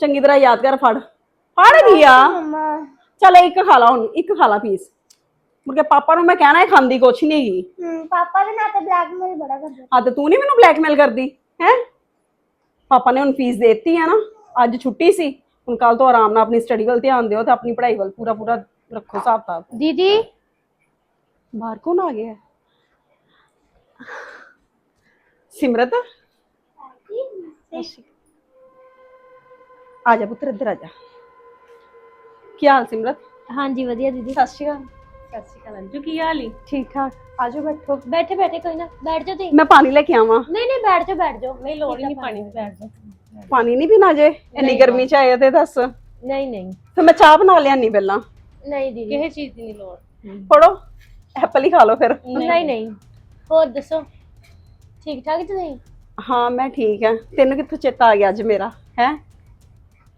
ਚੰਗੀ ਤਰ੍ਹਾਂ ਯਾਦ ਕਰ ਫੜ। ਫੜ ਗਿਆ ਮੰਮਾ। ਚੱਲ ਇੱਕ ਖਾ ਲਾ ਹੁਣ ਇੱਕ ਖਾ ਲਾ ਪੀਸ। ਮੁਰਗੇ ਪਾਪਾ ਨੂੰ ਮੈਂ ਕਹਿਣਾ ਇਹ ਖਾਂਦੀ ਕੁਛ ਨਹੀਂ ਹੈਗੀ। ਹਮ, ਪਾਪਾ ਦੇ ਨਾਲ ਤੇ ਬਲੈਕਮੇਲ ਬੜਾ ਕਰਦੇ। ਹਾਂ ਤੇ ਤੂੰ ਨਹੀਂ ਮੈਨੂੰ ਬਲੈਕਮੇਲ ਕਰਦੀ ਹੈ? ਪਾਪਾ ਨੇ ਹੁਣ ਫੀਸ ਦੇ ਦਿੱਤੀ ਹੈ ਨਾ ਅੱਜ ਛੁੱਟੀ ਸੀ। ਹੁਣ ਕੱਲ ਤੋਂ ਆਰਾਮ ਨਾਲ ਆਪਣੀ ਸਟੱਡੀ ਵੱਲ ਧਿਆਨ ਦਿਓ ਤੇ ਆਪਣੀ ਪੜ੍ਹਾਈ ਵੱਲ ਪੂਰਾ ਪੂਰਾ ਰੱਖੋ ਹਿਸਾਬ ਕਿਤਾਬ। ਦੀਦੀ। ਬਾਹਰ ਕੌਣ ਆ ਗਿਆ? ਸਿਮਰਤ? ਆ ਜਾ ਪੁੱਤਰ ਇੱਧਰ ਆ ਜਾ। ਕੀ ਹਾਲ ਸਿਮਰਤ? ਹਾਂਜੀ ਵਧੀਆ ਦੀਦੀ। ਸਤਿ ਸ਼੍ਰੀ ਅਕਾਲ। ਸਤਿ ਸ਼੍ਰੀ ਅਕਾਲ ਅੰਜੂ ਕੀ ਹਾਲ ਈ? ਠੀਕ ਠਾਕ। ਆ ਜਾਓ ਬੈਠੋ। ਬੈਠੇ ਬੈਠੇ ਕੋਈ ਨਾ ਬੈਠ ਜਾਓ ਤੁਸੀਂ। ਮੈਂ ਪਾਣੀ ਲੈ ਕੇ ਆਵਾਂ। ਨਹੀਂ ਨਹੀਂ ਬੈਠ ਜਾਓ ਬੈਠ ਜਾਓ। ਨਹੀਂ ਲੋੜ ਹੀ ਨਹੀਂ ਪਾਣੀ। ਦੀ ਬੈਠ ਜਾ ਪਾਣੀ ਨਹੀਂ ਪੀਣਾ ਜੇ? ਇੰਨੀ ਗਰਮੀ ਚ ਆਏ ਤੇ ਦੱਸ। ਨਹੀਂ ਨਹੀਂ। ਫਿਰ ਮੈਂ ਚਾਹ ਬਣਾ ਲਿਆਨੀ ਪਹਿਲਾਂ। ਨਹੀਂ ਦੀਦੀ। ਕਿਸੇ ਚੀਜ਼ ਦੀ ਨਹੀਂ ਲੋੜ। ਫੜੋ ਐਪਲ ਹੀ ਖਾ ਲਓ ਫਿਰ। ਨਹੀਂ ਨਹੀਂ। ਹੋਰ ਦੱਸੋ? ਠੀਕ ਠਾਕ ਜੀ ਤੁਸੀਂ? ਹਾਂ ਮੈਂ ਠੀਕ ਆ। ਤੈਨੂੰ ਕਿੱਥੋਂ ਚੇਤਾ ਆ ਗਿਆ ਅੱਜ ਮੇਰਾ ਹੈ?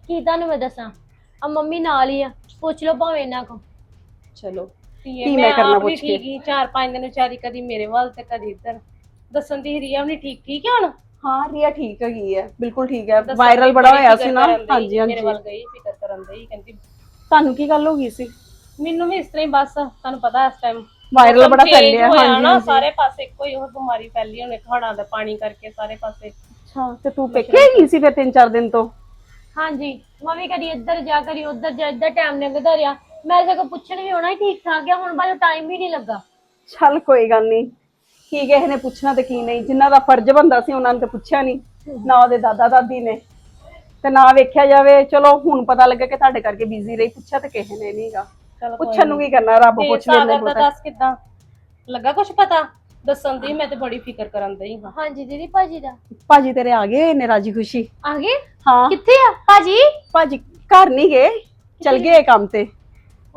ਕੀ ਤੁਹਾਨੂੰ ਮੈਂ ਦੱਸਾਂ? ਆ ਮੰਮੀ ਨਾਲ ਹੀ ਆ। ਪੁੱਛ ਲਓ ਭਾਵੇਂ ਇਹਨਾਂ ਕੋ ਚਲੋ। ਕੀ ਮੈਂ ਕਰਨਾ ਪੁੱਛ ਕੇ? ਠੀਕ ਹੀ ਚਾਰ ਪੰਜ ਦਿਨ ਵਿਚਾਰੀ ਕਦੀ ਮੇਰੇ ਵੱਲ ਤੇ ਕਦੀ ਇੱਧਰ। ਦੱਸਣ ਦੀ ਰੀਆ ਵੀ ਨੀ ਠੀਕ ਠੀਕ ਹੈ ਹੁਣ? ਹਾਂ ਰੀਆ ਠੀਕ ਹੈਗੀ ਹੈ ਬਿਲਕੁਲ ਠੀਕ ਹੈ ਦੱਸਣ ਵਾਇਰਲ ਦੀ ਬੜਾ ਬੜੀ ਹੋਇਆ ਫਿਕਰ ਸੀ ਨਾ। ਕਰਨ ਡਈ, ਹਾਂਜੀ ਹਾਂਜੀ ਮੇਰੇ ਵੱਲ ਗਈ ਫਿਕਰ ਕਰਨ ਦੀ ਕਹਿੰਦੀ ਤੁਹਾਨੂੰ ਕੀ ਗੱਲ ਹੋ ਗਈ ਸੀ? ਮੈਨੂੰ ਵੀ ਇਸ ਤਰ੍ਹਾਂ ਹੀ ਬਸ ਤੁਹਾਨੂੰ ਪਤਾ ਇਸ ਟਾਈਮ ਵਾਇਰਲ ਬੜਾ ਫੈਲਿਆ ਹਾਂਜੀ ਨਾ ਹਾਂਜੀ। ਸਾਰੇ ਪਾਸੇ ਇੱਕੋ ਹੀ ਉਹ ਬਿਮਾਰੀ ਫੈਲੀ ਹੁਣ ਹੜਾਂ ਦਾ ਪਾਣੀ ਕਰਕੇ ਸਾਰੇ ਪਾਸੇ। ਅੱਛਾ ਤੇ ਤੂੰ ਪੇਕੇ ਗਈ ਸੀ ਫਿਰ ਤਿੰਨ ਚਾਰ ਦਿਨ ਤੋਂ? ਹਾਂਜੀ। ਮੰਮੀ ਕਦੀ ਇੱਧਰ ਜਾ ਕਦੀ ਉੱਧਰ ਜਾ ਇੱਧਰ ਟਾਈਮ ਲੰਘਦਾ ਰਿਹਾ। ਮੈਂ ਸਗੋਂ ਪੁੱਛਣ ਵੀ ਹੋਣਾ ਸੀ ਠੀਕ ਠਾਕ ਆ ਹੁਣ ਬਾਅਦ ਟਾਈਮ ਵੀ ਨਹੀਂ ਲੱਗਾ। ਚੱਲ ਕੋਈ ਗੱਲ ਨਹੀਂ। ਕੀ ਕਿਸੇ ਨੇ ਪੁੱਛਣਾ ਤੇ ਕੀ ਨਹੀਂ। ਜਿਨ੍ਹਾਂ ਦਾ ਫਰਜ਼ ਬੰਦਾ ਸੀ ਉਹਨਾਂ ਨੇ ਤੇ ਪੁੱਛਿਆ ਨਹੀਂ। ਨਾ ਉਹਦੇ ਦਾਦਾ ਦਾਦੀ ਨੇ। ਤੇ ਨਾ ਵੇਖਿਆ ਜਾਵੇ ਚਲੋ ਹੁਣ ਪਤਾ ਲੱਗਾ ਕਿ ਤੁਹਾਡੇ ਕਰਕੇ ਬਿਜ਼ੀ ਰਹੀ। ਪੁੱਛਿਆ ਤੇ ਕਿਸੇ ਨੇ ਨਹੀਂਗਾ ਚਲੋ ਕੋਈ ਪੁੱਛਣ ਨੂੰ ਕੀ ਕਰਨਾ ਰੱਬ ਤੇ ਪੁੱਛ ਲੈਂਦੇ ਦੱਸ ਕਿਦਾਂ? ਲੱਗਾ ਕੁਝ ਪਤਾ? ਦੱਸਣ ਦੀ ਮੈਂ ਤੇ ਬੜੀ ਫਿਕਰ ਕਰਨ ਦਈ ਹਾਂ। ਹਾਂਜੀ ਦੀਦੀ ਭਾਜੀ ਦਾ। ਭਾਜੀ ਤੇਰੇ ਆ ਗਏ ਨੇ ਰਾਜੀ ਖੁਸ਼ੀ। ਆ ਗਏ? ਹਾਂ। ਕਿੱਥੇ ਆ? ਭਾਜੀ? ਭਾਜੀ ਘਰ ਨਹੀਂ ਗਏ ਚਲ ਗਏ ਕੰਮ ਤੇ।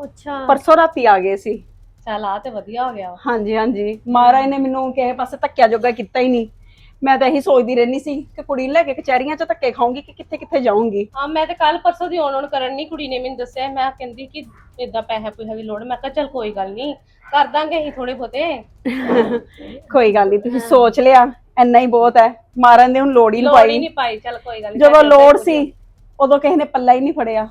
ਅੱਛਾ। ਪਰਸੋਂ ਰਾਤੀ ਆ ਗਏ ਸੀ। ਚੱਲ ਆ ਤੇ ਵਧੀਆ ਹੋ ਗਿਆ। ਹਾਂਜੀ ਹਾਂਜੀ। ਮਹਾਰਾਜ ਨੇ ਮੈਨੂੰ ਕਿਸੇ ਪਾਸੇ ਧੱਕਿਆ ਜੋਗਾ ਕੀਤਾ ਹੀ ਨਹੀਂ। ਮੈਂ ਤਾਂ ਇਹੀ ਸੋਚਦੀ ਰਹਿੰਦੀ ਸੀ ਕਿ ਕੁੜੀ ਨੂੰ ਲੈ ਕੇ ਕਚਹਿਰੀਆਂ 'ਚ ਧੱਕੇ ਖਾਊਂਗੀ ਕਿ ਕਿੱਥੇ ਕਿੱਥੇ ਜਾਊਂਗੀ। ਹਾਂ ਮੈਂ ਤੇ ਕੱਲ ਪਰਸੋਂ ਦੀ ਆਉਣ ਆਉਣ ਕਰਨ ਨਹੀਂ ਕੁੜੀ ਨੇ ਮੈਨੂੰ ਦੱਸਿਆ। ਮੈਂ ਕਹਿੰਦੀ ਕਿ ਇਦਾਂ ਪੈਸੇ ਪੂਸੇ ਦੀ ਲੋੜ ਮੈਂ ਕਿਹਾ ਚੱਲ ਕੋਈ ਗੱਲ ਨਹੀਂ ਕਰ ਦਾਂਗੇ ਅਸੀਂ ਥੋੜੇ ਬਹੁਤੇ। ਕੋਈ ਗੱਲ ਨਹੀਂ ਤੁਸੀਂ ਸੋਚ ਲਿਆ ਇੰਨਾ ਹੀ ਬਹੁਤ ਹੈ। ਮਾਰਨ ਦੇ ਹੁਣ ਲੋੜ ਹੀ ਨਹੀਂ ਲੋੜ ਹੀ ਪਾਈ। ਨਹੀਂ ਪਾਈ ਚੱਲ ਕੋਈ ਗੱਲ ਨੀ ਜਦੋਂ ਲੋੜ ਸੀ ਉਦੋਂ ਕਿਸੇ ਨੇ ਪੱਲਾ ਹੀ ਨਹੀਂ ਫੜਿਆ।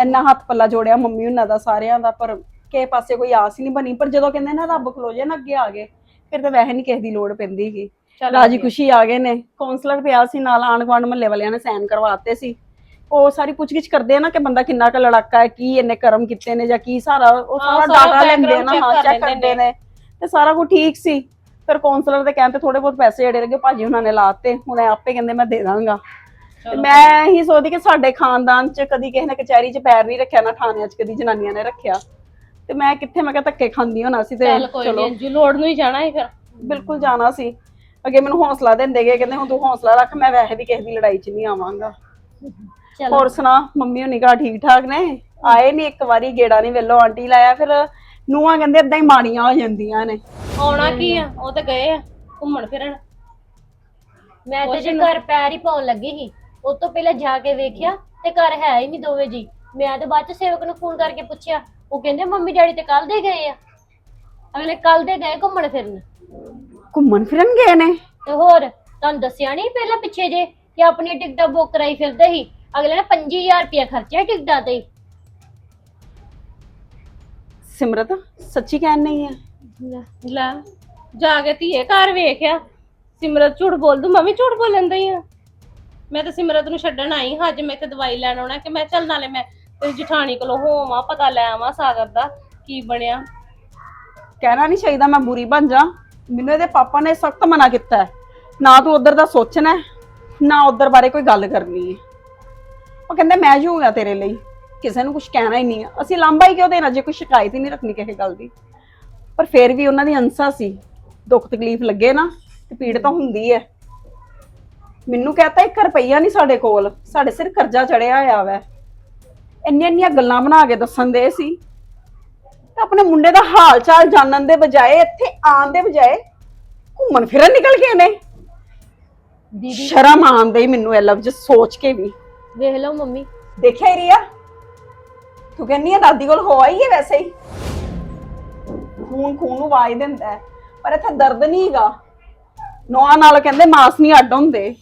ਇੰਨਾ ਹੱਥ ਪੱਲਾ ਜੋੜਿਆ ਮੰਮੀ ਉਹਨਾਂ ਦਾ ਸਾਰਿਆਂ ਦਾ ਪਰ ਕਿਸੇ ਪਾਸੇ ਕੋਈ ਆਸ ਹੀ ਨਹੀਂ ਬਣੀ। ਪਰ ਜਦੋਂ ਕਹਿੰਦੇ ਨਾ ਰੱਬ ਖਲੋ ਜੇ ਨਾ ਅੱਗੇ ਆ ਗਏ ਫਿਰ ਤਾਂ ਵੈਸੇ ਨਹੀਂ ਕਿਸੇ ਦੀ ਲੋੜ ਪੈਂਦੀ ਹੈਗੀ ਚੱਲ ਰਾਜੀ ਖੁਸ਼ੀ ਆ ਗਏ ਨੇ। ਕਾਉਂਸਲਰ ਪਿਆ ਸੀ ਨਾਲ ਆਂਢ ਗੁਆਂਢ ਮਹੱਲੇ ਵਾਲਿਆਂ ਨੇ ਸਾਈਨ ਕਰਵਾਤੇ ਸੀ। ਉਹ ਸਾਰੀ ਪੁੱਛਗਿੱਛ ਕਰਦੇ ਆ ਨਾ ਕਿ ਬੰਦਾ ਕਿੰਨਾ ਕੁ ਲੜਾਕਾ ਹੈ ਕੀ ਇਹਨੇ ਕਰਮ ਕੀਤੇ ਨੇ ਜਾਂ ਕੀ ਸਾਰਾ ਉਹ ਹਾਂ, ਸਾਰਾ ਸਾਰਾ ਡਾਟਾ ਲੈਂਦੇ ਆ ਨਾ ਹਾਂ ਚੈੱਕ ਕਰ ਕਰਦੇ ਨੇ। ਤੇ ਸਾਰਾ ਕੁਝ ਠੀਕ ਸੀ। ਫਿਰ ਕਾਉਂਸਲਰ ਦੇ ਕਹਿਣ ਤੇ ਥੋੜੇ ਬਹੁਤ ਪੈਸੇ ਜਿਹੜੇ ਲੱਗੇ ਭਾਜੀ ਉਹਨਾਂ ਨੇ ਲਾਤੇ। ਹੁਣ ਇਹ ਆਪੇ ਕਹਿੰਦੇ ਮੈਂ ਦੇ ਦਾਂਗਾ। ਤੇ ਮੈਂ ਹੀ ਸੋਚਦੀ ਕਿ ਸਾਡੇ ਖਾਨਦਾਨ ਚ ਕਦੀ ਕਿਸੇ ਨੇ ਕਚਹਿਰੀ ਚ ਪੈਰ ਨਹੀਂ ਰੱਖਿਆ ਨਾ ਥਾਣਿਆਂ ਚ ਕਦੀ ਜਨਾਨੀਆਂ ਨੇ ਰੱਖਿਆ। ਤੇ ਮੈਂ ਕਿੱਥੇ ਮੈਂ ਕਿਹਾ ਧੱਕੇ ਖਾਂਦੀ ਹੋਣਾ ਸੀ ਤੇ ਚੱਲ ਕੋਈ ਨਹੀਂ ਜੀ ਲੋੜ ਨੂੰ ਹੀ ਜਾਣਾ ਹੈ ਫਿਰ। ਬਿਲਕੁਲ ਜਾਣਾ ਸੀ। ਅੱਗੇ ਮੈਨੂੰ ਹੌਸਲਾ ਦਿੰਦੇ ਗਏ ਕਹਿੰਦੇ ਹੁਣ ਤੂੰ ਹੌਸਲਾ ਰੱਖ ਮੈਂ ਵੈਸੇ ਵੀ ਕਿਸੇ ਦੀ ਲੜਾਈ 'ਚ ਨਹੀਂ ਆਵਾਂਗਾ। ਚਲੋ। ਹੋਰ ਸੁਣਾ ਮੰਮੀ ਹੋਣੀ ਘਰ ਠੀਕ ਠਾਕ ਨੇ? ਆਏ ਨਹੀਂ ਇੱਕ ਵਾਰੀ ਗੇੜਾ ਨਹੀਂ ਵੇਲੋ ਆਂਟੀ ਲਾਇਆ ਫਿਰ ਨੂੰਹਾਂ ਕਹਿੰਦੇ ਏਦਾਂ ਹੀ ਮਾੜੀਆਂ ਹੋ ਜਾਂਦੀਆਂ ਨੇ। ਆਉਣਾ ਕੀ ਆ? ਉਹ ਤੇ ਗਏ ਆ ਘੁੰਮਣ ਫਿਰਨ। ਮੈਂ ਤੇ ਜੇ ਘਰ ਪੈਰ ਹੀ ਪਾਉਣ ਲੱਗੀ ਸੀ ਉਹ ਤੋਂ ਪਹਿਲਾਂ ਜਾ ਕੇ ਵੇਖਿਆ ਤੇ ਘਰ ਹੈ ਹੀ ਨਹੀਂ ਦੋਵੇਂ ਜੀ। ਮੈਂ ਤੇ ਬਾਅਦ ਚ ਸੇਵਕ ਨੂੰ ਫੋਨ ਕਰਕੇ ਪੁੱਛਿਆ ਉਹ ਕਹਿੰਦੇ ਮੰਮੀ ਡੈਡੀ ਤੇ ਕੱਲ ਦੇ ਗਏ ਆ। ਅਗਲੇ ਕੱਲ ਦੇ ਗਏ ਘੁੰਮਣ ਫਿਰਨ। ਘੁੰਮਣ ਫਿਰਨ ਗਏ ਨੇ? ਤੇ ਹੋਰ ਤੁਹਾਨੂੰ ਦੱਸਿਆ ਨਹੀਂ ਪਹਿਲਾਂ ਪਿੱਛੇ ਜੇ ਕਿ ਆਪਣੀ ਟਿਕਟਾਂ ਬੁੱਕ ਕਰਾਈ ਫਿਰਦੇ ਸੀ? ਅਗਲੇ ਨੇ 25000 ਰੁਪਇਆ ਖਰਚਿਆ ਟਿਕਟਾਂ ਤੇ। ਹੀ। ਸਿਮਰਤ ਸੱਚੀ ਕਹਿਣ ਨਹੀਂ ਹੈ ਲੈ ਜਾ ਕੇ ਧੀਏ ਘਰ ਵੇਖਿਆ। ਸਿਮਰਤ ਝੂਠ ਬੋਲ ਦੂ ਮੈਂ ਵੀ ਝੂਠ ਬੋਲਣ ਦਈ ਆ। ਮੈਂ ਤਾਂ ਸਿਮਰਤ ਨੂੰ ਛੱਡਣ ਆਈ ਹਾਂ ਅੱਜ ਮੈਂ ਤੇ ਦਵਾਈ ਲੈਣ ਆਉਣਾ ਕਿ ਮੈਂ ਚੱਲ ਨਾਲੇ ਮੈਂ ਤੇਰੀ ਜਠਾਣੀ ਕੋਲੋਂ ਹੋਵਾਂ ਪਤਾ ਲੈ ਆਵਾਂ ਸਾਗਰ ਦਾ ਕੀ ਬਣਿਆ। ਕਹਿਣਾ ਨਹੀਂ ਚਾਹੀਦਾ ਮੈਂ ਬੁਰੀ ਬਣ ਜਾ। ਮੈਨੂੰ ਇਹਦੇ ਪਾਪਾ ਨੇ ਸਖਤ ਮਨਾ ਕੀਤਾ ਹੈ। ਨਾ ਤੂੰ ਉਧਰ ਦਾ ਸੋਚਣਾ ਹੈ, ਨਾ ਉਧਰ ਬਾਰੇ ਕੋਈ ਗੱਲ ਕਰਨੀ ਹੈ। ਉਹ ਕਹਿੰਦੇ ਮੈਂ ਜੂਗਾ ਤੇਰੇ ਲਈ। ਕਿਸੇ ਨੂੰ ਕੁਝ ਕਹਿਣਾ ਹੀ ਨਹੀਂ ਹੈ। ਅਸੀਂ ਲਾਂਭਾ ਹੀ ਕਿਉਂ ਦੇਣਾ? ਜੇ ਕੋਈ ਸ਼ਿਕਾਇਤ ਹੀ ਨਹੀਂ ਰੱਖਣੀ ਕਿਸੇ ਗੱਲ ਦੀ। ਪਰ ਫਿਰ ਵੀ ਉਹਨਾਂ ਦੀ ਅੰਸਾ ਸੀ। ਦੁੱਖ ਤਕਲੀਫ ਲੱਗੇ ਨਾ ਤੇ ਪੀੜ ਤਾਂ ਹੁੰਦੀ ਹੈ। ਮੈਨੂੰ ਕਹਤਾ 1 ਰੁਪਈਆ ਨਹੀਂ ਸਾਡੇ ਕੋਲ। ਸਾਡੇ ਸਿਰ ਕਰਜ਼ਾ ਚੜਿਆ ਹੋਇਆ ਵੈ। ਇੰਨੀਆਂ ਇੰਨੀਆਂ ਗੱਲਾਂ ਬਣਾ ਕੇ ਦੱਸਣ ਦੇ ਸੀ। ਤਾਂ ਆਪਣੇ ਮੁੰਡੇ ਦਾ ਹਾਲ ਚਾਲ ਜਾਣਨ ਦੇ ਬਜਾਏ ਇੱਥੇ ਆਉਣ ਦੇ ਬਜਾਏ ਘੁੰਮਣ ਫਿਰਨ ਨਿਕਲ ਗਏ ਨੇ। ਦੀਦੀ। ਸ਼ਰਮ ਆਉਂਦੀ ਮੈਨੂੰ ਇਹ ਲਫ਼ਜ਼ ਸੋਚ ਕੇ ਵੀ। ਵੇਖ ਲਓ ਮੰਮੀ। ਦੇਖਿਆ ਹੀ ਰਿਆ ਤੂੰ ਕਹਿੰਨੀ ਆ ਦਾਦੀ ਕੋਲ ਹੋ ਆਈ ਹੈ ਵੈਸੇ ਹੀ। ਖੂਨ ਖੂਨ ਨੂੰ ਆਵਾਜ਼ ਦਿੰਦਾ ਹੈ, ਪਰ ਇੱਥੇ ਦਰਦ ਨਹੀਂ ਹੈਗਾ। ਨੋਆ ਨਾਲ ਕਹਿੰਦੇ ਮਾਸ ਨਹੀਂ ਅੱਡ ਹੁੰਦੇ।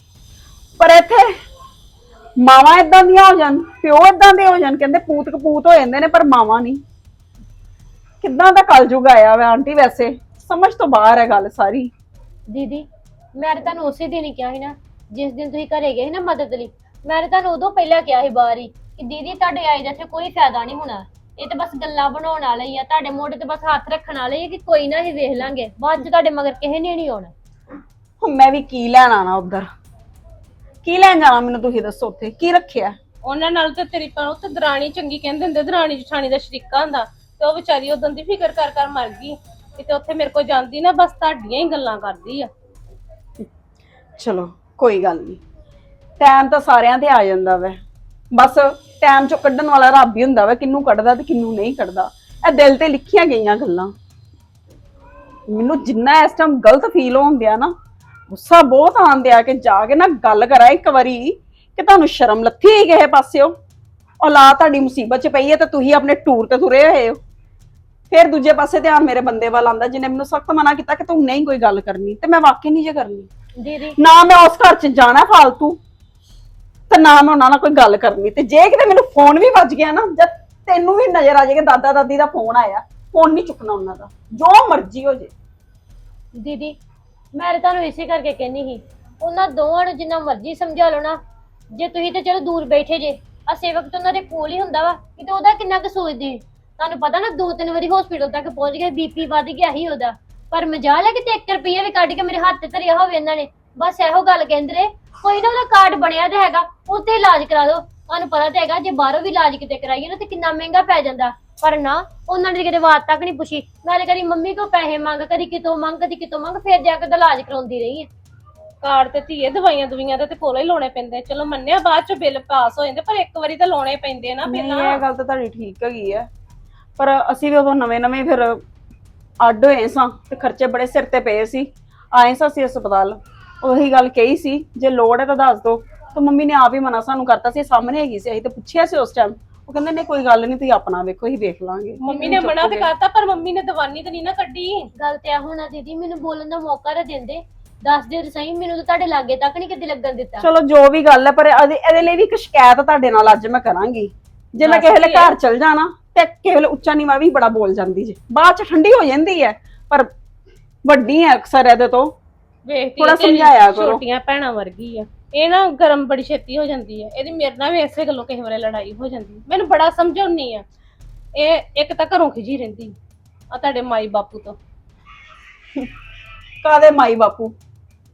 ਪਰ ਇੱਥੇ ਮਾਵਾਂ ਇਦਾਂ ਦੀਆਂ ਹੋ ਜਾਣ ਪਿਓ ਇਦਾਂ ਦੇ ਹੋ ਜਾਣ ਕਹਿੰਦੇ ਪੂਤ ਕਪੂਤ ਹੋ ਜਾਂਦੇ ਨੇ ਪਰ ਮਾਵਾਂ ਨਹੀਂ। ਕਿੱਦਾਂ ਦਾ ਕਲਯੁਗ ਆਇਆ ਵਾ ਆਂਟੀ ਵੈਸੇ। ਸਮਝ ਤੋਂ ਬਾਹਰ ਹੈ ਗੱਲ ਸਾਰੀ। ਦੀਦੀ ਮੈਂ ਤਾਂ ਤੁਹਾਨੂੰ ਉਸੇ ਦਿਨ ਹੀ ਕਿਹਾ ਸੀ ਨਾ ਜਿਸ ਦਿਨ ਤੁਸੀਂ ਘਰੇ ਗਏ ਸੀ ਨਾ ਮਦਦ ਲਈ ਮੈਂ ਤਾਂ ਤੁਹਾਨੂੰ ਉਦੋਂ ਪਹਿਲਾਂ ਕਿਹਾ ਸੀ ਬਾਹਰ ਹੀ ਕਿ ਦੀਦੀ ਤੁਹਾਡੇ ਆਏ ਦਾ ਇੱਥੇ ਕੋਈ ਫਾਇਦਾ ਨਹੀਂ ਹੋਣਾ। ਇਹ ਤਾਂ ਬਸ ਗੱਲਾਂ ਬਣਾਉਣ ਵਾਲੇ ਹੀ ਆ ਤੁਹਾਡੇ ਮੋਢੇ ਤੇ ਬਸ ਹੱਥ ਰੱਖਣ ਵਾਲੇ ਹੀ ਆ ਕਿ ਕੋਈ ਨਾ ਹੀ ਵੇਖ ਲਾਂਗੇ ਬਾਅਦ ਚ ਤੁਹਾਡੇ ਮਗਰ ਕਿਸੇ ਨੇ ਨਹੀਂ ਆਉਣਾ। ਹੁਣ ਮੈਂ ਵੀ ਕੀ ਲੈਣ ਆਣਾ ਉਧਰ? ਕੀ ਲੈਣ ਜਾਣਾ ਮੈਨੂੰ ਤੁਸੀਂ ਦੱਸੋ ਉੱਥੇ ਕੀ ਰੱਖਿਆ? ਉਹਨਾਂ ਨਾਲ ਤੇ ਤੇਰੀ ਪਰ ਉੱਥੇ ਦਰਾਣੀ ਚੰਗੀ ਕਹਿੰਦੇ ਹੁੰਦੇ ਦਰਾਣੀ ਜਠਾਣੀ ਦਾ ਸ਼ਰੀਕਾ ਹੁੰਦਾ ਤੇ ਉਹ ਵਿਚਾਰੀ ਉਦੋਂ ਦੀ ਫਿਕਰ ਕਰ ਕਰ ਮਰ ਗਈ। ਕਿਤੇ ਉੱਥੇ ਮੇਰੇ ਕੋਲ ਜਾਂਦੀ ਨਾ, ਬਸ ਤੁਹਾਡੀਆਂ ਹੀ ਗੱਲਾਂ ਕਰਦੀ ਆ। ਚਲੋ, ਕੋਈ ਗੱਲ ਨਹੀਂ ਟਾਈਮ ਤਾਂ ਸਾਰਿਆਂ ਤੇ ਆ ਜਾਂਦਾ ਵੈ। ਬਸ ਟਾਈਮ ਚੋਂ ਕੱਢਣ ਵਾਲਾ ਰੱਬ ਹੀ ਹੁੰਦਾ ਵੈ ਕਿੰਨੂੰ ਕੱਢਦਾ ਤੇ ਕਿੰਨੂੰ ਨਹੀਂ ਕੱਢਦਾ। ਇਹ ਦਿਲ ਤੇ ਲਿਖੀਆਂ ਗਈਆਂ ਗੱਲਾਂ। ਮੈਨੂੰ ਜਿੰਨਾ ਇਸ ਟਾਈਮ ਗਲਤ ਫੀਲ ਹੁੰਦਿਆ ਨਾ, ਗੁੱਸਾ ਬਹੁਤ ਆਉਂਦਿਆ ਕਿ ਜਾ ਕੇ ਨਾ ਗੱਲ ਕਰਾਂ ਇੱਕ ਵਾਰੀ, ਕਿ ਤੁਹਾਨੂੰ ਸ਼ਰਮ ਲੱਥੀ ਹੀ ਕਿਸੇ ਪਾਸਿਓ। ਔਲਾਦ ਤੁਹਾਡੀ ਮੁਸੀਬਤ 'ਚ ਪਈ ਹੈ ਤੇ ਤੁਸੀਂ ਆਪਣੇ ਟੂਰ ਤੇ ਤੁਰੇ ਹੋਏ ਹੋ। ਫਿਰ ਦੂਜੇ ਪਾਸੇ ਧਿਆਨ ਮੇਰੇ ਬੰਦੇ ਵੱਲ ਆਂਦਾ ਜਿਹਨੇ ਮੈਨੂੰ ਸਖਤ ਮਨਾ ਕੀਤਾ ਕਿ ਤੂੰ ਨਹੀਂ ਕੋਈ ਗੱਲ ਕਰਨੀ ਤੇ ਮੈਂ ਵਾਕਈ ਨਹੀਂ ਜੇ ਕਰਨੀ। ਦੀਦੀ। ਨਾ ਮੈਂ ਉਸ ਘਰ ਚ ਜਾਣਾ ਫालतू ਤੇ ਨਾ ਮੈਂ ਉਹਨਾਂ ਨਾਲ ਕੋਈ ਗੱਲ ਕਰਨੀ। ਤੇ ਜੇ ਕਿਤੇ ਮੈਨੂੰ ਫੋਨ ਵੀ ਵੱਜ ਗਿਆ ਨਾ ਜਦ ਤੈਨੂੰ ਵੀ ਨਜ਼ਰ ਆ ਜਾਏਗਾ ਦਾਦਾ ਦਾਦੀ ਦਾ ਫੋਨ ਆਇਆ ਫੋਨ ਨਹੀਂ ਚੁੱਕਣਾ ਉਹਨਾਂ ਦਾ। ਜੋ ਮਰਜ਼ੀ ਹੋ ਜੇ। ਦੀਦੀ ਮੈਂ ਤਾਂ ਤੁਹਾਨੂੰ ਇਸੇ ਕਰਕੇ ਕਹਿੰਦੀ ਸੀ ਉਹਨਾਂ ਦੋਵਾਂ ਨੂੰ ਜਿੰਨਾ ਮਰਜ਼ੀ ਸਮਝਾ ਲਓ ਨਾ। ਜੇ ਤੁਸੀਂ ਤੇ ਚਲੋ ਦੂਰ ਬੈਠੇ ਜੇ ਆ ਸੇਵਕ ਤਾਂ ਉਹਨਾਂ ਦੇ ਕੋਲ ਹੀ ਹੁੰਦਾ ਵਾ ਕਿਤੇ ਉਹਦਾ ਕਿੰਨਾ ਕੁ ਸੋਚਦੇ? ਤੁਹਾਨੂੰ ਪਤਾ ਨਾ ਦੋ ਤਿੰਨ ਵਾਰੀ ਹਸਪੀਟਲ ਤੱਕ ਪਹੁੰਚ ਗਏ ਬੀਪੀ ਵੱਧ ਗਿਆ ਹੀ ਉਹਦਾ। ਪਰ ਮਜਾਲ ਹੈ ਕਿ 1 ਰੁਪਈਆ ਵੀ ਕੱਢ ਕੇ ਮੇਰੇ ਹੱਥ ਤੇ ਧਰਿਆ ਹੋਵੇ ਇਹਨਾਂ ਨੇ। ਬਸ ਇਹੋ ਗੱਲ ਕਹਿੰਦੇ ਰਹੇ। ਕੋਈ ਨਾ ਉਹਦਾ ਕਾਰਡ ਬਣਿਆ ਤੇ ਹੈਗਾ ਉੱਥੇ ਇਲਾਜ ਕਰਾ ਦਿਓ। ਤੁਹਾਨੂੰ ਪਤਾ ਤੇ ਹੈਗਾ ਜੇ ਬਾਹਰੋਂ ਵੀ ਇਲਾਜ ਕਿਤੇ ਕਰਾਈਏ ਨਾ ਤੇ ਕਿੰਨਾ ਮਹਿੰਗਾ ਪੈ ਜਾਂਦਾ। ਪਰ ਨਾ ਉਹਨਾਂ ਨੇ ਕਿਤੇ ਬਾਤ ਤੱਕ ਨਹੀਂ ਪੁੱਛੀ। ਨਾਲੇ ਕਦੀ ਮੰਮੀ ਕੋ ਪੈਸੇ ਮੰਗ ਕਦੀ ਕਿਤੋਂ ਮੰਗ ਕਦੀ ਕਿਤੋਂ ਮੰਗ ਫਿਰ ਜਾ ਕੇ ਇਲਾਜ ਕਰਾਉਂਦੀ ਰਹੀ ਹੈ ਕਾਰਡ ਤੇ ਧੀਏ ਦਵਾਈਆਂ ਦੁਵੀਆਂ ਦੇ ਤੇ ਕੋਲੇ ਹੀ ਲਾਉਣੇ ਪੈਂਦੇ ਚਲੋ ਮੰਨਿਆ ਬਾਅਦ ਚ ਬਿੱਲ ਪਾਸ ਹੋ ਜਾਂਦੇ ਪਰ ਇੱਕ ਵਾਰੀ ਤਾਂ ਲਾਉਣੇ ਪੈਂਦੇ ਨਾ ਨਹੀਂ ਪਹਿਲਾਂ ਇਹ ਗੱਲ ਤਾਂ ਤੁਹਾਡੀ ਠੀਕ ਹੈਗੀ ਹੈ ਪਰ ਅਸੀਂ ਵੀ ਉਦੋਂ ਨਵੇਂ ਨਵੇਂ ਫਿਰ ਅੱਡ ਹੋਏ ਸਾਂ ਤੇ ਖਰਚੇ ਬੜੇ ਸਿਰ ਤੇ ਪਏ ਸੀ। ਆਏ ਸਾਂ ਅਸੀਂ ਹਸਪਤਾਲ। ਉਹੀ ਗੱਲ ਕਹੀ ਸੀ ਜੇ ਲੋੜ ਹੈ ਤਾਂ ਦੱਸ ਦਿਓ ਤਾਂ ਮੰਮੀ ਨੇ ਆਪ ਹੀ ਮਨਾ ਸਾਨੂੰ ਕਰਤਾ ਸੀ ਸਾਹਮਣੇ ਹੈਗੀ ਸੀ। ਅਸੀਂ ਤਾਂ ਪੁੱਛਿਆ ਸੀ ਉਸ ਟਾਈਮ ਉਹ ਕਹਿੰਦੇ ਨਹੀਂ ਕੋਈ ਗੱਲ ਨਹੀਂ ਤੁਸੀਂ ਆਪਣਾ ਵੇਖੋ ਹੀ ਵੇਖ ਲਾਂਗੇ। ਮੰਮੀ ਨੇ ਮਨਾ ਤੇ ਕਰਤਾ ਪਰ ਮੰਮੀ ਨੇ ਦਵਾਨੀ ਤਾਂ ਨਹੀਂ ਨਾ ਕੱਢੀ। ਗੱਲ ਤੇ ਆ ਹੋਣਾ ਦੀਦੀ ਮੈਨੂੰ ਬੋਲਣ ਦਾ ਮੌਕਾ ਤਾਂ ਦਿੰਦੇ। ਦੱਸ ਦਿਓ ਸਹੀ ਮੈਨੂੰ ਤਾਂ ਤੁਹਾਡੇ ਲਾਗੇ ਤੱਕ ਨਹੀਂ ਕਿਤੇ ਲੱਗਣ ਦਿੱਤਾ। ਚਲੋ ਜੋ ਵੀ ਗੱਲ ਹੈ ਪਰ ਇਹਦੇ ਇਹਦੇ ਲਈ ਵੀ ਇੱਕ ਸ਼ਿਕਾਇਤ ਤੁਹਾਡੇ ਨਾਲ ਅੱਜ ਮੈਂ ਕਰਾਂਗੀ। ਜੇ ਮੈਂ ਕਿਸੇ ਹੈ? ਘਰ ਚਲ ਜਾਣਾ ਤੇ ਕਿਸੇ ਵੇਲੇ ਉੱਚਾ ਨੀਵਾ ਵੀ ਬੜਾ ਬੋਲ ਜਾਂਦੀ ਜੇ। ਬਾਅਦ ਚ ਠੰਡੀ ਹੋ ਜਾਂਦੀ ਹੈ ਪਰ ਵੱਡੀ ਹੈ ਅਕਸਰ ਇਹਦੇ ਤੋਂ। ਵੇਖਦੀ ਥੋੜ੍ਹਾ ਸਮਝਾਇਆ ਕਰੋ। ਛੋਟੀਆਂ ਭੈਣਾਂ ਵਰਗੀ ਆ। ਇਹ ਨਾ ਗਰਮ ਬੜੀ ਛੇਤੀ ਹੋ ਜਾਂਦੀ ਹੈ ਇਹਦੀ ਮੇਰੇ ਨਾਲ ਵੀ ਇਸੇ ਗੱਲੋਂ ਕਿਸੇ ਵੇਲੇ ਲੜਾਈ ਹੋ ਜਾਂਦੀ ਮੈਨੂੰ ਬੜਾ ਸਮਝਾਉਣੀ ਆ। ਇਹ ਇੱਕ ਤਾਂ ਘਰੋਂ ਖਿਜੀ ਰਹਿੰਦੀ। ਆ ਤੁਹਾਡੇ ਮਾਈ ਬਾਪੂ ਤੋਂ। ਕਾਦੇ ਮਾਈ ਬਾਪੂ?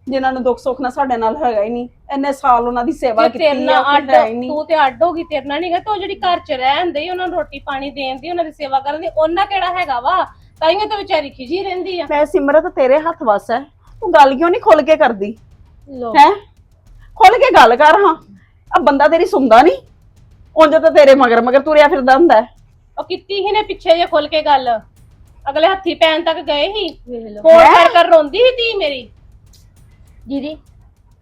ਜਿਨ੍ਹਾਂ ਨੂੰ ਦੁੱਖ ਸੁੱਖ ਨਾਲ ਸਾਡੇ ਨਾਲ ਹੈਗਾ ਹੀ ਨਹੀਂ। ਇੰਨੇ ਸਾਲ ਉਹਨਾਂ ਦੀ ਸੇਵਾ ਕੀਤੀ ਤੇਰੇ ਆ ਅੱਡ ਕੋਈ ਹੈ ਹੀ ਨਹੀਂ। ਤੂੰ ਤੇ ਅੱਡ ਹੋ ਗਈ ਤੇਰੇ ਨਾਲ ਨਹੀਂਗਾ ਤੂੰ ਜਿਹੜੀ ਘਰ 'ਚ ਰਹਿੰਦੇ ਉਹਨਾਂ ਨੂੰ ਰੋਟੀ ਪਾਣੀ ਦੇਣ ਦੀ ਉਹਨਾਂ ਦੀ ਸੇਵਾ ਕਰਨ ਦੀ ਉਹਨਾਂ ਕਿਹੜਾ ਹੈਗਾ ਵਾ? ਤਾਈਓ ਤਾਂ ਵਿਚਾਰੀ ਖਿਜੀ ਰਹਿੰਦੀ ਆ। ਮੈਂ ਸਿਮਰਤ ਤੇਰੇ ਹੱਥ ਵਸ ਹੈ। ਤੂੰ ਗੱਲ ਕਿਉਂ ਨਹੀਂ ਖੁੱਲ ਕੇ ਕਰਦੀ? ਲੋ ਹੈ? ਖੁੱਲ ਕੇ ਗੱਲ ਕਰ ਹਾਂ। ਆ ਬੰਦਾ ਤੇਰੀ ਸੁਣਦਾ ਨਹੀਂ ਉਂਝ ਤਾਂ ਤੇਰੇ ਮਗਰ ਮਗਰ ਤੁਰਿਆ ਫਿਰਦਾ ਹੁੰਦਾ ਹੈ। ਉਹ ਕੀਤੀ ਹੀ ਨੇ ਪਿੱਛੇ ਜੇ ਖੁੱਲ ਕੇ ਗੱਲ। ਅਗਲੇ ਹੱਥੀ ਪੈਣ ਤੱਕ ਗਏ ਹੀ। ਵੇਖ ਲਓ। ਫੋਨ ਹੈਂ? ਕਰ ਕਰ ਰੋਂਦੀ ਸੀ ਤੀ ਮੇਰੀ। ਦੀਦੀ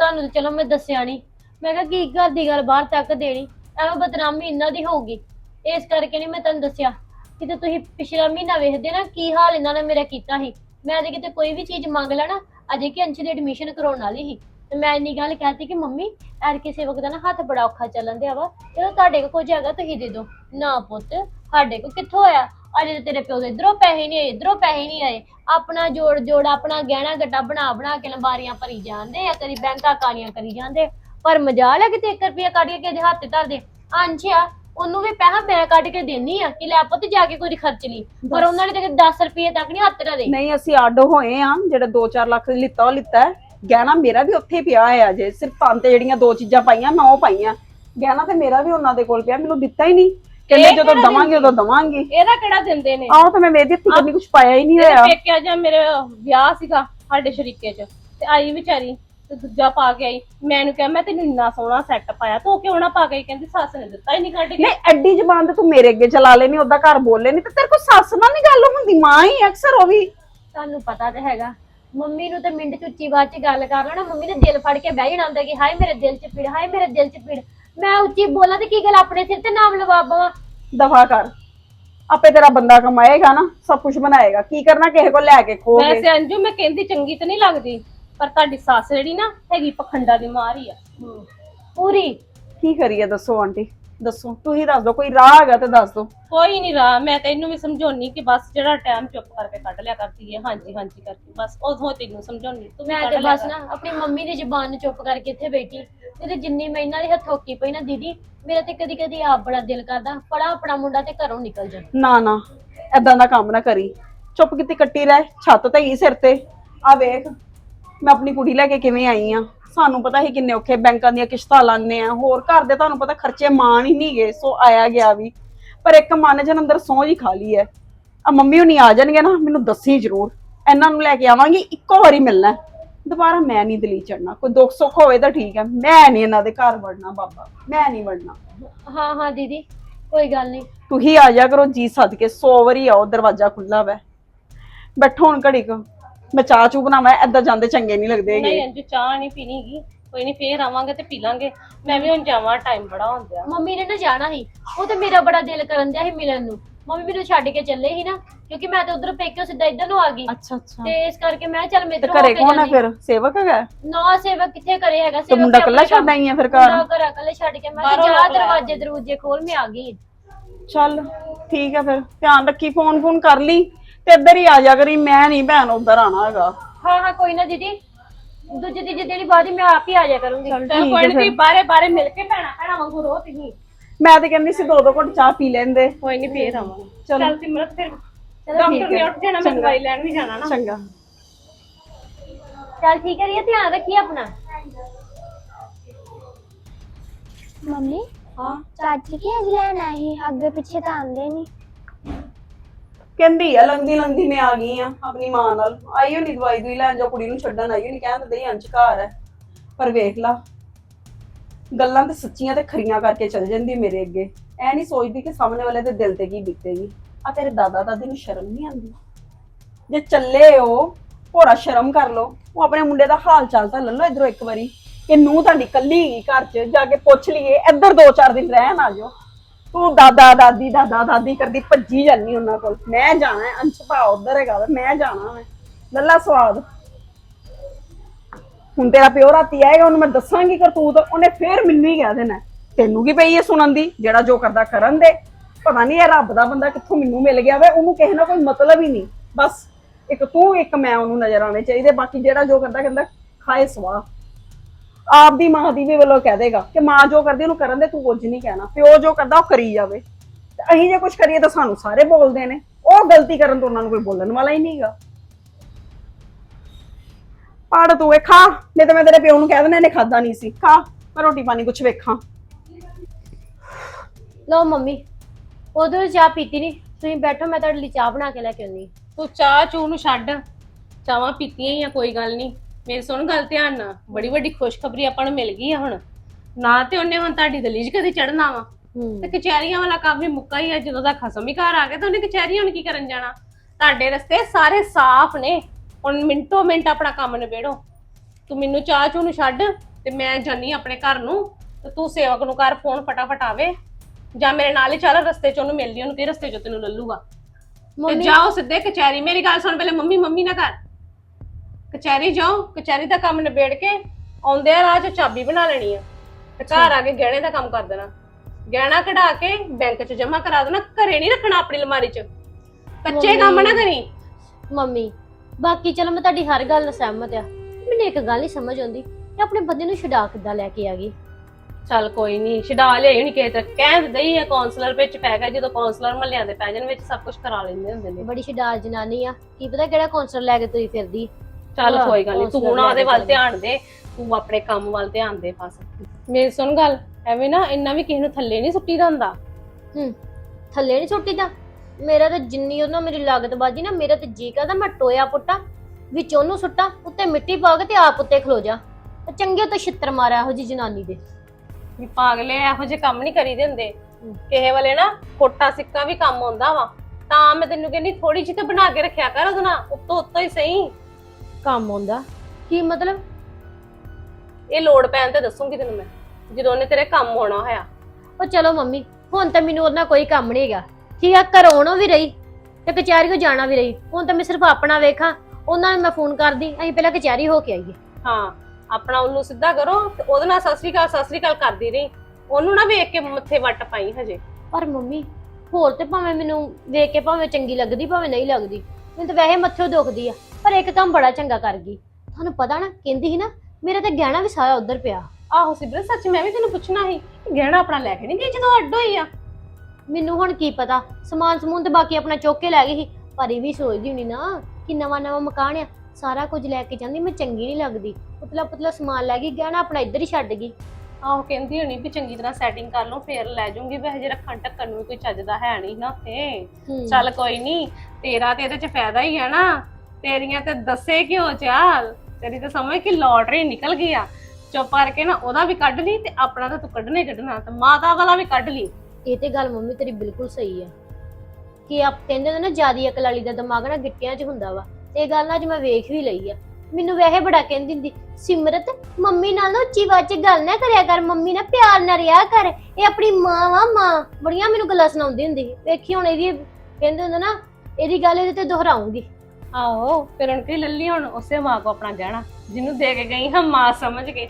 ਤੁਹਾਨੂੰ ਤਾਂ ਚਲੋ ਮੈਂ ਦੱਸਿਆ ਨਹੀਂ ਮੈਂ ਕਿਹਾ ਕੀ ਘਰ ਦੀ ਗੱਲ ਬਾਹਰ ਤੱਕ ਦੇਣੀ। ਐਵੇਂ ਬਦਨਾਮੀ ਇਹਨਾਂ ਦੀ ਹੋਊਗੀ। ਇਸ ਕਰਕੇ ਨਹੀਂ ਮੈਂ ਤੁਹਾਨੂੰ ਦੱਸਿਆ। ਕਿਤੇ ਤੁਸੀਂ ਪਿਛਲਾ ਮਹੀਨਾ ਵੇਖਦੇ ਨਾ ਕੀ ਹਾਲ ਇਹਨਾਂ ਨੇ ਮੇਰਾ ਕੀਤਾ ਸੀ। ਮੈਂ ਤੇ ਕਿਤੇ ਕੋਈ ਵੀ ਚੀਜ਼ ਮੰਗ ਲੈਣਾ, ਅਜੇ ਕਿ ਅੰਸ਼ ਦੀ ਐਡਮਿਸ਼ਨ ਕਰਾਉਣ ਵਾਲੀ ਸੀ। ਤੇ ਮੈਂ ਇੰਨੀ ਗੱਲ ਕਹਿਤੀ ਕਿ ਮੰਮੀ ਐਰ ਕਿਸੇ ਵਕਤ ਨਾ ਹੱਥ ਬੜਾ ਔਖਾ ਚੱਲਣ ਦਿਆ ਵਾ। ਜਦੋਂ ਤੁਹਾਡੇ ਕੋਲ ਕੁਝ ਹੈਗਾ, ਤੁਸੀਂ ਦੇ ਦਿਓ। ਨਾ ਪੁੱਤ, ਸਾਡੇ ਕੋਲ ਕਿੱਥੋਂ ਆਇਆ? ਅਜੇ ਤੇ ਤੇਰੇ ਪਿਓ ਦੇ ਇਧਰੋਂ ਪੈਸੇ ਨਹੀਂ ਆਏ ਇਧਰੋਂ ਪੈਸੇ ਨਹੀਂ ਆਏ। ਆਪਣਾ ਜੋੜ ਜੋੜ ਆਪਣਾ ਗਹਿਣਾ ਗੱਟਾ ਬਣਾ ਬਣਾ ਕੇ ਲੰਬਾਰੀਆਂ ਭਰੀ ਜਾਂਦੇ ਆ ਕਦੀ ਬੈਂਕਾਂ ਕਾਲੀਆਂ ਕਰੀ ਜਾਂਦੇ। ਪਰ ਮਜਾਲ ਹੈ ਕਿ 1 ਰੁਪਿਆ ਕੱਢ ਕੇ ਕਿਸੇ ਹੱਥ ਤੇ ਧਰ ਦੇ। ਅੰਸ਼ਿਆ ਉਹਨੂੰ ਵੀ ਪੈਸਾ ਮੈਂ ਕੱਢ ਕੇ ਦੇਣੀ ਆ ਕਿ ਲੈ ਪੁੱਤ ਜਾ ਕੇ ਕੋਈ ਖਰਚ ਲਈ। ਪਰ ਉਹਨਾਂ ਨੇ ਤੇ 10 ਰੁਪਏ ਤੱਕ ਨਹੀਂ ਹੱਥ ਦੇ ਨਹੀਂ ਅਸੀਂ ਅੱਡ ਹੋਏ ਆ ਜਿਹੜਾ 2-4 ਲੱਖ ਲਿੱਤਾ ਉਹ ਲਿੱਤਾ ਹੈ। ਗਹਿਣਾ ਮੇਰਾ ਵੀ ਉੱਥੇ ਪਿਆ ਆ ਜੇ ਸਿਰਫ ਤਾਂ ਤੇ ਜਿਹੜੀਆਂ ਦੋ ਚੀਜ਼ਾਂ ਪਾਈਆਂ ਮੈਂ ਉਹ ਪਾਈਆਂ। ਗਹਿਣਾ ਤੇ ਮੇਰਾ ਵੀ ਉਹਨਾਂ ਦੇ ਕੋਲ ਪਿਆ ਮੈਨੂੰ ਦਿੱਤਾ ਹੀ ਨਹੀਂ। ਕਹਿੰਦੇ ਇਹ ਜਦੋਂ ਕਿਹੜਾ ਦਵਾਂਗੇ ਉਦੋਂ ਦਵਾਂਗੇ। ਇਹਦਾ ਕਿਹੜਾ ਦਿੰਦੇ ਨੇ? ਆਹ ਤਾਂ ਮੈਂ ਵੇਦੀ ਹੱਥੀ ਕਰਨੀ ਕੁਝ ਪਾਇਆ ਹੀ ਨਹੀਂ ਮੇਰੇ ਹੋਇਆ ਪੇਕਿਆਂ ਜਾਂ ਮੇਰੇ ਵਿਆਹ ਸੀਗਾ ਸਾਡੇ ਸ਼ਰੀਕੇ 'ਚ। ਤੇ ਆਈ ਵਿਚਾਰੀ ਤੇ ਦੂਜਾ ਪਾ ਕੇ ਆਈ। ਮੈਨੂੰ ਕਿਹਾ ਮੈਂ ਤੈਨੂੰ ਇੰਨਾ ਸੋਹਣਾ ਸੈੱਟ ਪਾਇਆ ਤੂੰ ਕਿਉਂ ਨਾ ਪਾ ਕੇ ਆਈ? ਕਹਿੰਦੀ ਸੱਸ ਨੇ ਦਿੱਤਾ ਹੀ ਨਹੀਂ ਕੱਢ ਕੇ। ਨਹੀਂ ਐਡੀ ਜ਼ਬਾਨ ਤੇ ਤੂੰ ਮੇਰੇ ਅੱਗੇ ਚਲਾ ਲੈਣੀ ਉਹਦਾ ਘਰ ਬੋਲੇ ਨਹੀਂ ਤੇ ਤੇਰੇ ਕੋਲ ਸੱਸ ਨਾਲ ਨਹੀਂ ਗੱਲ ਹੁੰਦੀ ਮਾਂ ਹੀ ਅਕਸਰ ਉਹ ਵੀ। ਤੁਹਾਨੂੰ ਪਤਾ ਤੇ ਹੈਗਾ ਮੰਮੀ ਨੂੰ ਤੇ ਮਿੰਟ ਚ ਉੱਚੀ ਆਵਾਜ਼ 'ਚ ਗੱਲ ਕਰ ਲੈਣਾ ਮੰਮੀ ਨੇ ਦਿਲ ਫੜ ਕੇ ਬਹਿ ਜਾਣਾ ਹੁੰਦਾ ਕਿ ਹਾਏ ਮੇਰੇ ਦਿਲ 'ਚ ਪੀੜ ਹਾਏ ਮੇਰੇ ਦਿਲ 'ਚ ਪੀੜ ਮੈਂ ਉੱਚੀ ਬੋਲਾਂ ਤੇ ਕੀ ਗੱਲ ਆਪਣੇ ਸਿਰ ਤੇ ਨਾਮ ਲਵਾ ਬਵਾਂ? ਦਫਾ ਕਰ। ਆਪੇ ਤੇਰਾ ਬੰਦਾ ਕਮਾਏਗਾ ਨਾ ਸਭ ਕੁਝ ਬਣਾਏਗਾ। ਕੀ ਕਰਨਾ ਕਿਸੇ ਕੋਲ ਲੈ ਕੇ ਖੋਗੇ ਵੈਸੇ ਅੰਜੂ ਮੈਂ ਕਹਿੰਦੀ ਚੰਗੀ ਤੇ ਨਹੀਂ ਲੱਗਦੀ ਪਰ ਤੁਹਾਡੀ ਸੱਸ ਜਿਹੜੀ ਨਾ ਹੈਗੀ ਪਖੰਡਾ ਦੀ ਮਾਰ ਹੀ ਆ। ਪੂਰੀ। ਕੀ ਕਰੀਏ ਦੱਸੋ ਆਂਟੀ? ਦੱਸੋ ਤੁਸੀਂ ਦੱਸ ਦਿਓ ਕੋਈ ਰਾਹ ਹੈਗਾ ਤੇ ਦੱਸ ਦਿਓ। ਕੋਈ ਨਹੀਂ ਰਾ ਮੈਂ ਤੈਨੂੰ ਵੀ ਸਮਝਾਉਣੀ ਕਿ ਬਸ ਜਿਹੜਾ ਟਾਈਮ ਚੁੱਪ ਕਰਕੇ ਕੱਢ ਲਿਆ ਕਰਦੀ ਹੈ ਹਾਂਜੀ ਹਾਂਜੀ ਕਰਕੇ ਬਸ ਉਦੋਂ ਤੈਨੂੰ ਸਮਝਾਉਣੀ। ਤੂੰ ਵੀ ਮੈਂ ਕੱਢ ਤੇ ਲਿਆ ਬਸ ਕਰ। ਨਾ ਆਪਣੀ ਮੰਮੀ ਦੀ ਜ਼ੁਬਾਨ ਨੂੰ ਚੁੱਪ ਕਰਕੇ ਇੱਥੇ ਬੈਠੀ। ਨਹੀਂ ਤੇ ਜਿੰਨੀ ਮੈਂ ਇਹਨਾਂ ਦੇ ਹੱਥੋਂ ਕੀ ਪਈ ਨਾ ਦੀਦੀ ਮੇਰਾ ਤੇ ਕਦੀ ਕਦੀ ਆਪ ਬੜਾ ਦਿਲ ਕਰਦਾ ਫੜਾ ਆਪਣਾ ਮੁੰਡਾ ਤੇ ਘਰੋਂ ਨਿਕਲ ਜਾ ਨਾ ਨਾ ਐਦਾਂ ਦਾ ਕੰਮ ਨਾ ਕਰੀ। ਚੁੱਪ ਕੀਤੀ ਕੱਟੀ ਰਹਿ ਛੱਤ ਤੇ ਹੀ ਸਿਰ ਤੇ। ਆ ਵੇਖ ਮੈਂ ਆਪਣੀ ਕੁੜੀ ਲੈ ਕੇ ਕਿਵੇਂ ਆਈ ਆ। ਸਾਨੂੰ ਪਤਾ ਹੀ ਕਿੰਨੇ ਔਖੇ ਬੈਂਕਾਂ ਦੀਆਂ ਕਿਸ਼ਤਾਂ ਲਾਣੇ ਆ। ਹੋਰ ਘਰ ਦੇ ਤੁਹਾਨੂੰ ਪਤਾ ਖਰਚੇ ਮਾਣ ਹੀ ਨਹੀਂ ਗਏ ਸੋ ਆਇਆ ਗਿਆ ਵੀ। ਪਰ ਇੱਕ ਮਨ ਜਨ ਅੰਦਰ ਸੌਂ ਹੀ ਖਾ ਲਈ ਐ ਆ ਮੰਮੀ ਹੁਣੀ ਆ ਜਾਣਗੇ ਨਾ ਮੈਨੂੰ ਦੱਸੀ ਜ਼ਰੂਰ। ਇਹਨਾਂ ਨੂੰ ਲੈ ਕੇ ਆਵਾਂਗੀ ਇੱਕੋ ਵਾਰੀ ਮਿਲਣਾ। ਹੈ। ਦੁਬਾਰਾ ਮੈਂ ਨਹੀਂ ਦਲੀ ਚੜਨਾ ਕੋਈ ਦੁੱਖ ਸੁੱਖ ਹੋਵੇ ਤਾਂ ਠੀਕ ਹੈ। ਮੈਂ ਨਹੀਂ ਇਹਨਾਂ ਦੇ ਘਰ ਵੜਨਾ ਬਾਬਾ। ਮੈਂ ਨਹੀਂ ਵੜਨਾ। ਹਾਂ ਹਾਂ ਦੀਦੀ ਕੋਈ ਗੱਲ ਨਹੀਂ। ਤੁਸੀਂ ਆ ਜਾ ਕਰੋ ਜੀ ਸੱਦ ਕੇ 100 ਵਾਰੀ ਆਓ ਦਰਵਾਜ਼ਾ ਖੁੱਲਾ ਵੈ। ਬੈਠੋ ਹੁਣ ਘੜੀ ਕੋ। ਮੈਂ ਚਾਹ ਚੂ ਬਣਾਵਾਂ ਏਦਾਂ ਜਾਂਦੇ ਚੰਗੇ ਨਹੀਂ ਲੱਗਦੇ ਨਹੀਂ ਹੈਗੇ। ਅੰਜੂ ਚਾਹ ਨਹੀਂ ਪੀਣੀਗੀ। ਕੋਈ ਨਹੀਂ ਫੇਰ ਆਵਾਂਗੇ ਤੇ ਪੀ ਲਾਂਗੇ। ਮੈਂ ਵੀ ਹੁਣ ਜਾਵਾਂ ਟਾਈਮ ਬੜਾ ਹੁੰਦਿਆ ਮੰਮੀ ਨੇ ਨਾ ਜਾਣਾ ਸੀ। ਉਹ ਤੇ ਮੇਰਾ ਬੜਾ ਦਿਲ ਕਰਨ ਦਿਆ ਸੀ ਮਿਲਣ ਨੂੰ। ਮੰਮੀ ਮੈਨੂੰ ਛੱਡ ਕੇ ਚੱਲੇ ਸੀ ਨਾ ਕਿਉਂਕਿ ਮੈਂ ਤੇ ਉਧਰ ਪੇਕਿਓ ਸਿੱਧਾ ਇੱਧਰ ਨੂੰ ਆ ਗਈ। ਅੱਛਾ ਅੱਛਾ। ਤੇ ਇਸ ਕਰਕੇ ਮੈਂ ਕਿਹਾ ਚੱਲ ਤੇ ਮੇਰੇ ਘਰੇ ਕੌਣ ਆ ਫਿਰ? ਸੇਵਕ ਹੈਗਾ? ਨਾ ਸੇਵਕ ਕਿੱਥੇ ਕਰੇ ਹੈਗਾ? ਤੇ ਸੇਵਕ ਮੁੰਡਾ ਤੇ ਕੱਲਾ ਆਪਣਾ ਛੱਡ ਆਈ ਆ ਫਿਰ ਘਰ? ਘਰ ਇਕੱਲੇ ਛੱਡ ਕੇ। ਮੈਂ ਬਾਹਰੋਂ ਕਿਹਾ ਜਾ ਲੋਕ ਦਰਵਾਜ਼ੇ ਦਰੂਜੇ ਖੋਲ ਮੈਂ ਆ ਗਈ। ਚੱਲ ਠੀਕ ਹੈ ਫਿਰ। ਧਿਆਨ ਰੱਖੀ ਫੋਨ ਫੋਨ ਕਰ ਲਈ। ਤੇ ਇੱਧਰ ਹੀ ਆ ਜਾ ਕਰੀ ਮੈਂ ਨਹੀਂ ਭੈਣ ਉਧਰ ਆਣਾ ਹੈਗਾ। ਹਾਂ ਹਾਂ ਕੋਈ ਨਾ ਦੀਦੀ। ਦੂਜੇ ਤੀਜੇ ਦਿਨ ਬਾਅਦ ਹੀ ਮੈਂ ਆਪ ਹੀ ਆ ਜਾ ਕਰੂੰਗੀ। ਚੱਲ ਕੋਈ ਨਹੀਂ ਫਿਰ। ਬਾਰੇ ਬਾਰੇ ਮਿਲ ਕੇ ਭੈਣਾ ਭੈਣਾ ਵਾਂਗੂ ਰੋ ਤੁਸੀਂ। ਮੈਂ ਤੇ ਕਹਿੰਦੀ ਸੀ ਦੋ ਦੋ ਘੁੱਟ ਚਾਹ ਪੀ ਲੈਂਦੇ। ਕੋਈ ਨਹੀਂ ਫੇਰ ਆਵਾਂਗੇ। ਚਲੋ। ਚੱਲ ਸਿਮਰਤ ਫਿਰ ਡਾਕਟਰ ਠੀਕ ਨੇ ਹੈ ਉੱਠ ਜਾਣਾ ਮੈਂ ਦਵਾਈ ਲੈਣ ਵੀ ਜਾਣਾ ਨਾ। ਚੰਗਾ। ਚੱਲ ਠੀਕ ਹੈ ਰੀਆ ਧਿਆਨ ਰੱਖੀ ਆਪਣਾ। ਮੰਮੀ? ਹਾਂ। ਚਾਚੀ ਕੀ ਅੱਜ ਲੈਣ ਸੀ? ਅੱਗੇ ਪਿੱਛੇ ਤਾਂ ਆਉਂਦੇ ਨਹੀਂ ਕਹਿੰਦੀ ਆ ਲੰਦੀ ਲੰਦੀ ਮੈਂ ਆ ਗਈ ਆ ਆਪਣੀ ਮਾਂ ਨਾਲ। ਆਈ ਹੋਣੀ ਦਵਾਈ ਦੂਈ ਲੈਣ, ਜੋ ਕੁੜੀ ਨੂੰ ਛੱਡਣ ਆਈ ਹੋਣੀ ਕਹਿੰਦੇ ਦਈ ਅੰਸ਼ ਘਰ ਹੈ ਪਰ ਵੇਖ ਲਾ, ਗੱਲਾਂ ਤੇ ਸੱਚੀਆਂ ਤੇ ਖਰੀਆਂ ਕਰਕੇ ਚੱਲ ਜਾਂਦੀ ਮੇਰੇ ਅੱਗੇ। ਐ ਨਹੀਂ ਸੋਚਦੀ ਕਿ ਸਾਹਮਣੇ ਵਾਲੇ ਦੇ ਦਿਲ ਤੇ ਕੀ ਬੀਤੇਗੀ। ਆ ਤੇਰੇ ਦਾਦਾ ਦਾਦੀ ਨੂੰ ਸ਼ਰਮ ਨਹੀਂ ਆਉਂਦੀ? ਜੇ ਚੱਲੇ ਹੋ ਥੋੜਾ ਸ਼ਰਮ ਕਰ ਲੋ ਉਹ ਆਪਣੇ ਮੁੰਡੇ ਦਾ ਹਾਲ ਚਾਲ ਤਾਂ ਲੈ ਲੋ ਇਧਰੋਂ ਇੱਕ ਵਾਰੀ। ਕਿ ਨੂੰ ਤੁਹਾਡੀ ਕੱਲੀ ਹੀ ਘਰ 'ਚ, ਜਾ ਕੇ ਪੁੱਛ ਲਈਏ, ਇੱਧਰ ਦੋ ਚਾਰ ਦਿਨ ਰਹਿਣ ਆ ਜਾਓ। ਤੂੰ ਦਾਦਾ ਦਾਦੀ ਦਾਦਾ ਦਾਦੀ ਕਰਦੀ ਭੱਜੀ ਜਾਨੀ ਉਹਨਾਂ ਕੋਲ। ਮੈਂ ਜਾਣਾ ਹੈ, ਅੰਸ਼ ਉਧਰ ਹੈਗਾ ਵਾ, ਮੈਂ ਜਾਣਾ ਮੈਂ ਲੱਲਾ ਸਵਾਦ। ਹੁਣ ਤੇਰਾ ਪਿਓ ਰਾਤੀ ਆਏਗਾ ਉਹਨੂੰ ਮੈਂ ਦੱਸਾਂਗੀ ਕਰਤੂਤ ਉਹਨੇ ਫੇਰ ਮੈਨੂੰ ਹੀ ਕਹਿ ਦੇਣਾ ਤੈਨੂੰ ਕੀ ਪਈ ਹੈ ਸੁਣਨ ਦੀ? ਜਿਹੜਾ ਜੋ ਕਰਦਾ ਕਰਨ ਦੇ। ਪਤਾ ਨਹੀਂ ਇਹ ਰੱਬ ਦਾ ਬੰਦਾ ਕਿੱਥੋਂ ਮੈਨੂੰ ਮਿਲ ਗਿਆ ਵੇ ਉਹਨੂੰ ਕਿਸੇ ਨਾਲ ਕੋਈ ਮਤਲਬ ਹੀ ਨਹੀਂ। ਬਸ ਇੱਕ ਤੂੰ ਇੱਕ ਮੈਂ ਉਹਨੂੰ ਨਜ਼ਰ ਆਉਣੇ ਚਾਹੀਦੇ ਬਾਕੀ ਜਿਹੜਾ ਜੋ ਕਰਦਾ ਕਹਿੰਦਾ ਖਾਏ ਸਵਾਹ ਆਪ ਦੀ ਮਾਂ ਦੀ ਵੀ ਵੱਲੋਂ ਕਹਿ ਦੇਗਾ ਕਿ ਮਾਂ ਜੋ ਕਰਦੀ ਉਹਨੂੰ ਕਰਨ ਦੇ ਤੂੰ ਕੁਝ ਨਹੀਂ ਕਹਿਣਾ ਪਿਓ ਜੋ ਕਰਦਾ ਉਹ ਕਰੀ ਜਾਵੇ। ਤੇ ਅਸੀਂ ਜੇ ਕੁਝ ਕਰੀਏ ਤਾਂ ਸਾਨੂੰ ਸਾਰੇ ਬੋਲਦੇ ਨੇ। ਉਹ ਗਲਤੀ ਕਰਨ ਤੋਂ ਉਹਨਾਂ ਨੂੰ ਕੋਈ ਬੋਲਣ ਵਾਲਾ ਹੀ ਨਹੀਂਗਾ ਪੜ ਤੂੰ ਇਹ ਖਾ ਨਹੀਂ ਤਾਂ ਮੈਂ ਤੇਰੇ ਪਿਓ ਨੂੰ ਕਹਿ ਦੇਣਾ ਇਹਨੇ ਖਾਦਾ ਨਹੀਂ ਸੀ। ਖਾ ਮੈਂ ਰੋਟੀ ਪਾਣੀ ਕੁਝ ਵੇਖਾਂ। ਲਓ ਮੰਮੀ ਉਧਰ ਚਾਹ ਪੀਤੀ ਨਹੀਂ ਤੁਸੀਂ ਬੈਠੋ ਮੈਂ ਤੁਹਾਡੇ ਲਈ ਚਾਹ ਬਣਾ ਕੇ ਲੈ ਕੇ ਆਉਂਦੀ ਤੂੰ ਚਾਹ ਚੂ ਨੂੰ ਛੱਡ। ਚਾਹਾਂ ਪੀਤੀਆਂ ਹੀ ਆ ਕੋਈ ਗੱਲ ਨਹੀਂ ਮੇਰੀ ਸੁਣ ਗੱਲ ਧਿਆਨ ਨਾਲ। ਬੜੀ ਵੱਡੀ ਖੁਸ਼ਖਬਰੀ ਆਪਾਂ ਨੂੰ ਮਿਲ ਗਈ ਆ ਹੁਣ। ਨਾ ਤੇ ਉਹਨੇ ਹੁਣ ਤੁਹਾਡੀ ਦਲੀਜ ਕਦੇ ਚੜਨਾ ਵਾ। ਤੇ ਕਚਹਿਰੀਆਂ ਵਾਲਾ ਕੰਮ ਵੀ ਮੁੱਕਾ ਹੀ ਆ ਜਦੋਂ ਦਾ ਖਸਮ ਹੀ ਘਰ ਆ ਗਿਆ ਤਾਂ ਉਹਨੇ ਕਚਹਿਰੀਆਂ ਹੁਣ ਕੀ ਕਰਨ ਜਾਣਾ? ਤੁਹਾਡੇ ਰਸਤੇ ਸਾਰੇ ਸਾਫ਼ ਨੇ। ਹੁਣ ਮਿੰਟੋ ਮਿੰਟ ਆਪਣਾ ਕੰਮ ਨਿਬੇੜੋ। ਤੂੰ ਮੈਨੂੰ ਚਾਹ ਚੂ ਨੂੰ ਛੱਡ ਤੇ ਮੈਂ ਜਾਨੀ ਆਪਣੇ ਘਰ ਨੂੰ। ਤੇ ਤੂੰ ਸੇਵਕ ਨੂੰ ਕਰ ਫੋਨ ਫਟਾਫਟ ਆਵੇ। ਜਾਂ ਮੇਰੇ ਨਾਲ ਹੀ ਚੱਲ ਰਸਤੇ ਚ ਉਹਨੂੰ ਮਿਲ ਲਈ ਉਹਨੂੰ ਕਿ ਰਸਤੇ ਚ ਤੈਨੂੰ ਲੱਲੂਗਾ। ਤੇ ਮੰਮੀ ਜਾਓ ਸਿੱਧੇ ਕਚਹਿਰੀ। ਮੇਰੀ ਗੱਲ ਸੁਣ ਪਹਿਲੇ ਮੰਮੀ ਮੰਮੀ ਨਾ ਕਰ। ਕਚਹਿਰੀ ਜਾਓ ਕਚਹਿਰੀ ਦਾ ਕੰਮ ਨਿਬੇੜ ਕੇ ਆਉਂਦੇ ਆ ਰਾਹ ਚ ਚਾਬੀ ਬਣਾ ਲੈਣੀ ਆ। ਤੇ ਘਰ ਆ ਕੇ ਗਹਿਣੇ ਦਾ ਕੰਮ ਕਰ ਦੇਣਾ। ਗਹਿਣਾ ਕਢਾ ਕੇ ਬੈਂਕ ਚ ਜਮ੍ਹਾਂ ਕਰਾ ਦੇਣਾ ਘਰੇ ਨਹੀਂ ਰੱਖਣਾ ਆਪਣੀ ਅਲਮਾਰੀ ਚ। ਕੱਚੇ ਕੰਮ ਨਾ ਕਰੀ। ਮੰਮੀ ਬਾਕੀ ਚਲੋ ਮੈਂ ਤੁਹਾਡੀ ਹਰ ਗੱਲ ਨਾਲ ਸਹਿਮਤ ਆ। ਮੈਨੂੰ ਇੱਕ ਗੱਲ ਨਹੀਂ ਸਮਝ ਆਉਂਦੀ ਕਿ ਆਪਣੇ ਬੰਦੇ ਨੂੰ ਛੁਡਾ ਕਿੱਦਾਂ ਲੈ ਕੇ ਆ ਗਈ? ਚੱਲ ਕੋਈ ਨਹੀਂ ਛਡਾ ਲਿਆਈ ਨਹੀਂ ਕਿਸੇ ਤੇ ਕਹਿ ਦਈ ਆ ਕਾਉਂਸਲਰ ਵਿੱਚ ਪੈ ਗਿਆ ਜਦੋਂ ਕਾਉਂਸਲਰ ਮਹੱਲਿਆਂ ਦੇ ਪੈ ਜਾਣ ਵਿੱਚ ਸਭ ਕੁਝ ਕਰਾ ਲੈਂਦੇ ਹੁੰਦੇ ਨੇ। ਬੜੀ ਛਡਾਲ ਜਨਾਨੀ ਆ। ਕੀ ਪਤਾ ਕਿਹੜਾ ਕੌਂਸਲਰ ਲੈ ਕੇ ਤੁਰੀ ਫਿਰਦੀ। ਚੱਲ ਹਾਂ, ਕੋਈ ਗੱਲ ਨਹੀਂ ਤੂੰ ਹੌਸਲਾ ਨਾ ਉਹਦੇ ਵੱਲ ਧਿਆਨ ਦੇ ਤੂੰ ਆਪਣੇ ਕੰਮ ਵੱਲ ਧਿਆਨ ਦੇ ਬਸ। ਮੇਰੀ ਸੁਣ ਗੱਲ ਐਵੇਂ ਨਾ ਇੰਨਾ ਵੀ ਕਿਸੇ ਨੂੰ ਥੱਲੇ ਨਹੀਂ ਸੁੱਟੀਦਾ ਹੁੰਦਾ। ਹੂੰ ਥੱਲੇ ਨਹੀਂ ਸੁੱਟੀ ਦਾ? ਮੇਰਾ ਤਾਂ ਜਿੰਨੀ ਉਹਨਾਂ ਮੇਰੀ ਲਾਗਤ ਬਾਜੀ ਨਾ ਮੇਰਾ ਤੇ ਜੀ ਕਰਦਾ ਮੈਂ ਟੋਇਆ ਪੁੱਟਾਂ ਵਿੱਚ ਉਹਨੂੰ ਸੁੱਟਾਂ ਉੱਤੇ ਮਿੱਟੀ ਪਾ ਕੇ ਤੇ ਆਪ ਉੱਤੇ ਖਲੋ ਜਾ। ਤੇ ਚੰਗੇ ਤੋਂ ਛਿੱਤਰ ਮਾਰਿਆ ਇਹੋ ਜੀ ਜਨਾਨੀ ਦੇ। ਵੀ ਪਾਗਲੇ ਇਹੋ ਜਿਹੇ ਕੰਮ ਨਹੀਂ ਕਰੀਦੇ ਹੁੰਦੇ। ਕਿਸੇ ਵੇਲੇ ਨਾ ਖੋਟਾ ਸਿੱਕਾ ਵੀ ਕੰਮ ਆਉਂਦਾ ਵਾ। ਤਾਂ ਮੈਂ ਤੈਨੂੰ ਕਹਿੰਦੀ ਥੋੜੀ ਜਿਹੀ ਤੇ ਬਣਾ ਕੇ ਰੱਖਿਆ ਕਰ ਉਹਦੇ ਨਾਲ ਉੱਤੋਂ ਉੱਤੋਂ ਹੀ ਸਹੀ। ਕੰਮ ਆਉਂਦਾ। ਕੀ ਮਤਲਬ? ਇਹ ਲੋੜ ਪੈਣ ਤੇ ਦੱਸੂਗੀ ਤੈਨੂੰ ਮੈਂ ਜਦੋਂ ਉਹਨੇ ਤੇਰੇ ਕੰਮ ਹੋਣਾ ਹੋਇਆ। ਉਹ ਚਲੋ ਮੰਮੀ ਹੁਣ ਤਾਂ ਮੈਨੂੰ ਉਹਨਾਂ ਕੋਈ ਕੰਮ ਨਹੀਂ ਹੈਗਾ। ਠੀਕ ਆ ਘਰੋਂ ਵੀ ਰਹੀ ਤੇ ਕਚਹਿਰੀ ਕੋ ਜਾਣਾ ਵੀ ਰਹੀ। ਹੁਣ ਤਾਂ ਮੈਂ ਸਿਰਫ ਆਪਣਾ ਵੇਖਾਂ ਉਹਨਾਂ ਨੂੰ ਮੈਂ ਫੋਨ ਕਰਦੀ ਅਸੀਂ ਪਹਿਲਾਂ ਕਚਹਿਰੀ ਹੋ ਕੇ ਆਈਏ। ਹਾਂ ਆਪਣਾ ਉਹਨੂੰ ਸਿੱਧਾ ਕਰੋ ਤੇ ਉਹਦੇ ਨਾਲ ਸਤਿ ਸ੍ਰੀ ਅਕਾਲ ਸਤਿ ਸ੍ਰੀ ਅਕਾਲ ਕਰਦੀ ਰਹੀ। ਉਹਨੂੰ ਨਾ ਵੇਖ ਕੇ ਮੱਥੇ ਵੱਟ ਪਾਈ ਹਜੇ। ਪਰ ਮੰਮੀ ਹੋਰ ਤੇ ਭਾਵੇਂ ਮੈਨੂੰ ਵੇਖ ਕੇ ਭਾਵੇਂ ਚੰਗੀ ਲੱਗਦੀ ਭਾਵੇਂ ਨਹੀਂ ਲੱਗਦੀ ਮੈਨੂੰ ਤਾਂ ਵੈਸੇ ਮੱਥੋਂ ਦੁਖਦੀ ਆ। ਪਰ ਇੱਕ ਕੰਮ ਬੜਾ ਚੰਗਾ ਕਰ ਗਈ। ਤੁਹਾਨੂੰ ਪਤਾ ਨਾ ਕਹਿੰਦੀ ਸੀ ਨਾ ਮੇਰਾ ਤਾਂ ਗਹਿਣਾ ਵੀ ਸਾਰਾ ਉਧਰ ਪਿਆ। ਆਹੋ ਸਿਮਰਨ ਸੱਚ ਮੈਂ ਵੀ ਤੈਨੂੰ ਪੁੱਛਣਾ ਸੀ ਕਿ ਗਹਿਣਾ ਆਪਣਾ ਲੈ ਕੇ ਨਹੀਂ ਗਈ ਜਦੋਂ ਅੱਡ ਹੋਈ ਆ? ਮੈਨੂੰ ਹੁਣ ਕੀ ਪਤਾ ਸਮਾਨ ਸਮੂਨ ਤੇ ਬਾਕੀ ਆਪਣਾ ਚੁੱਕ ਕੇ ਲੈ ਗਈ ਸੀ ਪਰ ਇਹ ਵੀ ਸੋਚਦੀ ਹੁਣੀ ਨਾ ਕਿ ਨਵਾਂ ਨਵਾਂ ਮਕਾਨ ਆ ਸਾਰਾ ਕੁਝ ਲੈ ਕੇ ਜਾਂਦੀ ਮੈਂ ਚੰਗੀ ਨਹੀਂ ਲੱਗਦੀ। ਪੁਤਲਾ ਪੁਤਲਾ ਸਮਾਨ ਲੈ ਗਈ ਗਹਿਣਾ ਆਪਣਾ ਇੱਧਰ ਹੀ ਛੱਡ ਗਈ। ਆਹੋ ਕਹਿੰਦੀ ਹੋਣੀ ਵੀ ਚੰਗੀ ਤਰ੍ਹਾਂ ਸੈਟਿੰਗ ਕਰ ਲਓ ਫੇਰ ਲੈ ਜਾਊਂਗੀ ਵੈਸੇ ਜੇ ਰੱਖਣ ਟੱਕਣ ਨੂੰ ਕੋਈ ਚੱਜਦਾ ਹੈ ਨਹੀਂ ਨਾ ਉੱਥੇ। ਚੱਲ ਕੋਈ ਨਹੀਂ ਤੇਰਾ ਤੇ ਇਹਦੇ ਚ ਫਾਇਦਾ ਹੀ ਹੈ ਨਾ। ਤੇਰੀਆਂ ਤੇ ਦੱਸੇ ਕਿਉਂ ਚਾਲ? ਤੇਰੀ ਤਾਂ ਸਮਝ ਕਿ ਲੋਟਰੀ ਨਿਕਲ ਗਈ ਆ। ਚੁੱਪ ਕਰਕੇ ਨਾ ਉਹਦਾ ਵੀ ਕੱਢ ਲਈ ਤੇ ਆਪਣਾ ਤਾਂ ਤੂੰ ਕੱਢਣੇ ਕੱਢਣਾ, ਤੇ ਮਾਤਾ ਵਾਲਾ ਵੀ ਕੱਢ ਲਈ। ਇਹ ਤੇ ਗੱਲ ਮੰਮੀ ਤੇਰੀ ਬਿਲਕੁਲ ਸਹੀ ਆ। ਕਿ ਆਪ ਕਹਿੰਦੇ ਨੇ ਨਾ ਜਿਆਦੀ ਅਕਲ ਵਾਲੀ ਦਾ ਦਿਮਾਗ ਨਾ ਗਿੱਟਿਆਂ 'ਚ ਹੁੰਦਾ ਵਾ। ਤੇ ਇਹ ਗੱਲ ਅੱਜ ਮੈਂ ਵੇਖ ਵੀ ਲਈ ਆ। ਮੈਨੂੰ ਵੈਸੇ ਬੜਾ ਕਹਿੰਦੀ ਹੁੰਦੀ ਸਿਮਰਤ, ਮੰਮੀ ਨਾਲ ਨਾ ਉੱਚੀ ਆਵਾਜ਼ 'ਚ ਗੱਲ ਨਾ ਕਰਿਆ ਕਰ, ਮੰਮੀ ਨਾਲ ਪਿਆਰ ਨਾਲ ਰਿਹਾ ਕਰ। ਇਹ ਆਪਣੀ ਮਾਂ ਵਾ, ਮਾਂ। ਬੜੀਆਂ ਮੈਨੂੰ ਗੱਲਾਂ ਸੁਣਾਉਂਦੀ ਹੁੰਦੀ ਸੀ। ਵੇਖੀ ਹੁਣ ਇਹਦੀ, ਕਹਿੰਦੇ ਹੁੰਦੇ ਨਾ, ਇਹਦੀ ਗੱਲ ਇਹਦੇ ਤੇ ਦੁਹਰਾਉਂਗੀ। ਆਹੋ ਫਿਰ ਹੁਣ ਕੀ ਲੱਲੀ ਹੁਣ ਉਸੇ ਮਾਂ ਕੋ ਆਪਣਾ ਗਹਿਣਾ ਜਿਹਨੂੰ ਦੇ ਕੇ ਗਈ ਹਾਂ ਮਾਂ ਸਮਝ ਕੇ।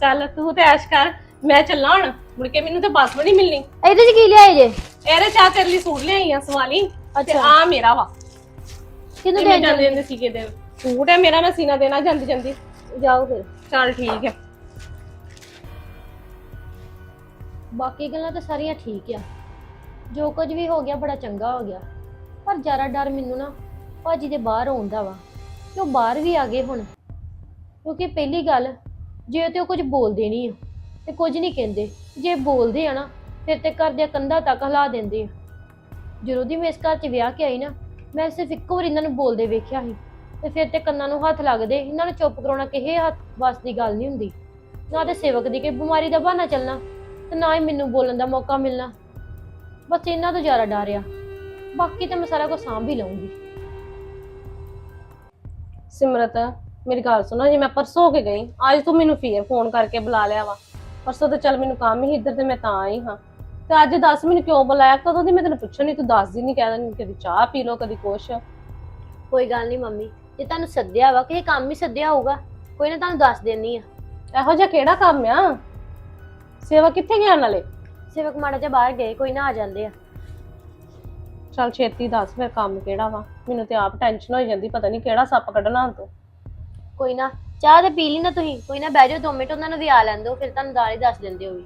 ਚੱਲ ਤੂੰ ਤੇ ਐਸ਼ ਕਰ ਮੈਂ ਚੱਲਾਂ ਹੁਣ ਮੁੜ ਕੇ ਮੈਨੂੰ ਤੇ ਬੱਸ ਵੀ ਨਹੀਂ ਮਿਲਣੀ। ਇਹਦੇ 'ਚ ਕੀ ਲਿਆਏ ਜੇ? ਇਹਦੇ ਚਾਹ ਤੇਰੇ ਲਈ ਸੂਟ ਲਿਆਈ ਆ ਸਵਾਲੀ ਤੇ ਆ ਮੇਰਾ ਵਾ। ਕਿਹਨੂੰ ਦੇ ਜਾਂਦੇ ਜਾਂਦੇ? ਸੀਗੇ ਦੇ ਸੂਟ ਹੈ ਮੇਰਾ ਮੈਂ ਸੀਨਾ ਦੇਣਾ ਜਾਂਦੀ ਜਾਂਦੀ। ਜਾਓ ਫਿਰ। ਚੱਲ ਠੀਕ ਹੈ ਬਾਕੀ ਗੱਲਾਂ ਤਾਂ ਸਾਰੀਆਂ ਠੀਕ ਆ। ਜੋ ਕੁਝ ਵੀ ਹੋ ਗਿਆ ਬੜਾ ਚੰਗਾ ਹੋ ਗਿਆ। ਪਰ ਜ਼ਿਆਦਾ ਡਰ ਮੈਨੂੰ ਨਾ ਭਾਜੀ ਦੇ ਬਾਹਰ ਆਉਣ ਦਾ ਵਾ ਕਿ ਉਹ ਬਾਹਰ ਵੀ ਆ ਗਏ ਹੁਣ। ਕਿਉਂਕਿ ਪਹਿਲੀ ਗੱਲ, ਜੇ ਤੇ ਉਹ ਕੁਝ ਬੋਲਦੇ ਨਹੀਂ ਆ ਤੇ ਕੁਝ ਨਹੀਂ ਕਹਿੰਦੇ। ਜੇ ਬੋਲਦੇ ਆ ਨਾ, ਫਿਰ ਤੇ ਘਰ ਦੇ ਕੰਧਾਂ ਤੱਕ ਹਿਲਾ ਦਿੰਦੇ ਆ। ਜਦੋਂ ਦੀ ਮੈਂ ਇਸ ਘਰ 'ਚ ਵਿਆਹ ਕੇ ਆਈ ਨਾ, ਮੈਂ ਸਿਰਫ ਇੱਕੋ ਵਾਰ ਇਹਨਾਂ ਨੂੰ ਬੋਲਦੇ ਵੇਖਿਆ ਸੀ ਤੇ ਫਿਰ ਤੇ ਕੰਨਾਂ ਨੂੰ ਹੱਥ ਲੱਗਦੇ, ਇਹਨਾਂ ਨੂੰ ਚੁੱਪ ਕਰਾਉਣਾ ਕਿਸੇ ਹੱਥ ਬਸ ਦੀ ਗੱਲ ਨਹੀਂ ਹੁੰਦੀ। ਨਾ ਤੇ ਸੇਵਕ ਦੀ ਕੋਈ ਬਿਮਾਰੀ ਦਾ ਬਹਾਨਾ ਚੱਲਣਾ ਤੇ ਨਾ ਹੀ ਮੈਨੂੰ ਬੋਲਣ ਦਾ ਮੌਕਾ ਮਿਲਣਾ। ਬਸ ਇਹਨਾਂ ਤੋਂ ਜ਼ਿਆਦਾ ਡਰ ਆ। ਬਾਕੀ ਤਾਂ ਮੈਂ ਸਾਰਾ ਕੁਝ ਸਾਂਭ ਹੀ ਲਵਾਂਗੀ ਸਿਮਰਤ ਮੇਰੀ ਗੱਲ ਸੁਣੋ ਜੇ ਮੈਂ ਪਰਸੋਂ ਹੋ ਕੇ ਗਈ ਅੱਜ ਤੂੰ ਮੈਨੂੰ ਫੇਰ ਫੋਨ ਕਰਕੇ ਬੁਲਾ ਲਿਆ ਵਾ। ਪਰਸੋਂ ਤੇ ਚੱਲ ਮੈਨੂੰ ਕੰਮ ਹੀ ਇੱਧਰ ਤੇ ਮੈਂ ਤਾਂ ਆਈ ਹਾਂ। ਤੇ ਅੱਜ ਦੱਸ ਮੈਨੂੰ ਕਿਉਂ ਬੁਲਾਇਆ? ਕਦੋਂ ਦੀ ਮੈਂ ਤੈਨੂੰ ਪੁੱਛਣ ਨਹੀਂ ਤੂੰ ਦੱਸਦੀ ਨਹੀਂ ਕਹਿ ਕਦੀ ਚਾਹ ਪੀ ਲਓ ਕਦੀ ਕੁਛ। ਕੋਈ ਗੱਲ ਨਹੀਂ ਮੰਮੀ ਜੇ ਤੁਹਾਨੂੰ ਸੱਦਿਆ ਵਾ ਕਿਸੇ ਕੰਮ ਹੀ ਸੱਦਿਆ ਹੋਊਗਾ ਕੋਈ ਨਾ ਤੁਹਾਨੂੰ ਦੱਸ ਦੇਣੀ ਆ। ਇਹੋ ਜਿਹਾ ਕਿਹੜਾ ਕੰਮ ਆ? ਸੇਵਾ ਕਿੱਥੇ ਗਿਆ ਨਾਲੇ? ਸੇਵਕ ਮਾੜਾ ਜਿਹਾ ਬਾਹਰ ਗਏ ਕੋਈ ਨਾ ਆ ਜਾਂਦੇ ਆ। ਚੱਲ ਛੇਤੀ ਦੱਸ ਫਿਰ ਕੰਮ ਕਿਹੜਾ ਵਾ। ਮੈਨੂੰ ਤੇ ਆਪ ਟੈਨਸ਼ਨ ਹੋਈ ਜਾਂਦੀ ਪਤਾ ਨਹੀਂ ਕਿਹੜਾ ਸੱਪ ਕੱਢਣਾ ਤੂੰ। ਕੋਈ ਨਾ ਚਾਹ ਤੇ ਪੀ ਲਈ ਨਾ ਤੁਸੀਂ। ਕੋਈ ਨਾ ਬਹਿ ਜਾਓ ਦੋ ਮਿੰਟ ਉਹਨਾਂ ਨੂੰ ਵੀ ਆ ਲੈਣ ਦਿਓ ਫਿਰ ਤੁਹਾਨੂੰ ਹੀ ਦੱਸ ਦਿੰਦੇ ਹੋ ਵੀ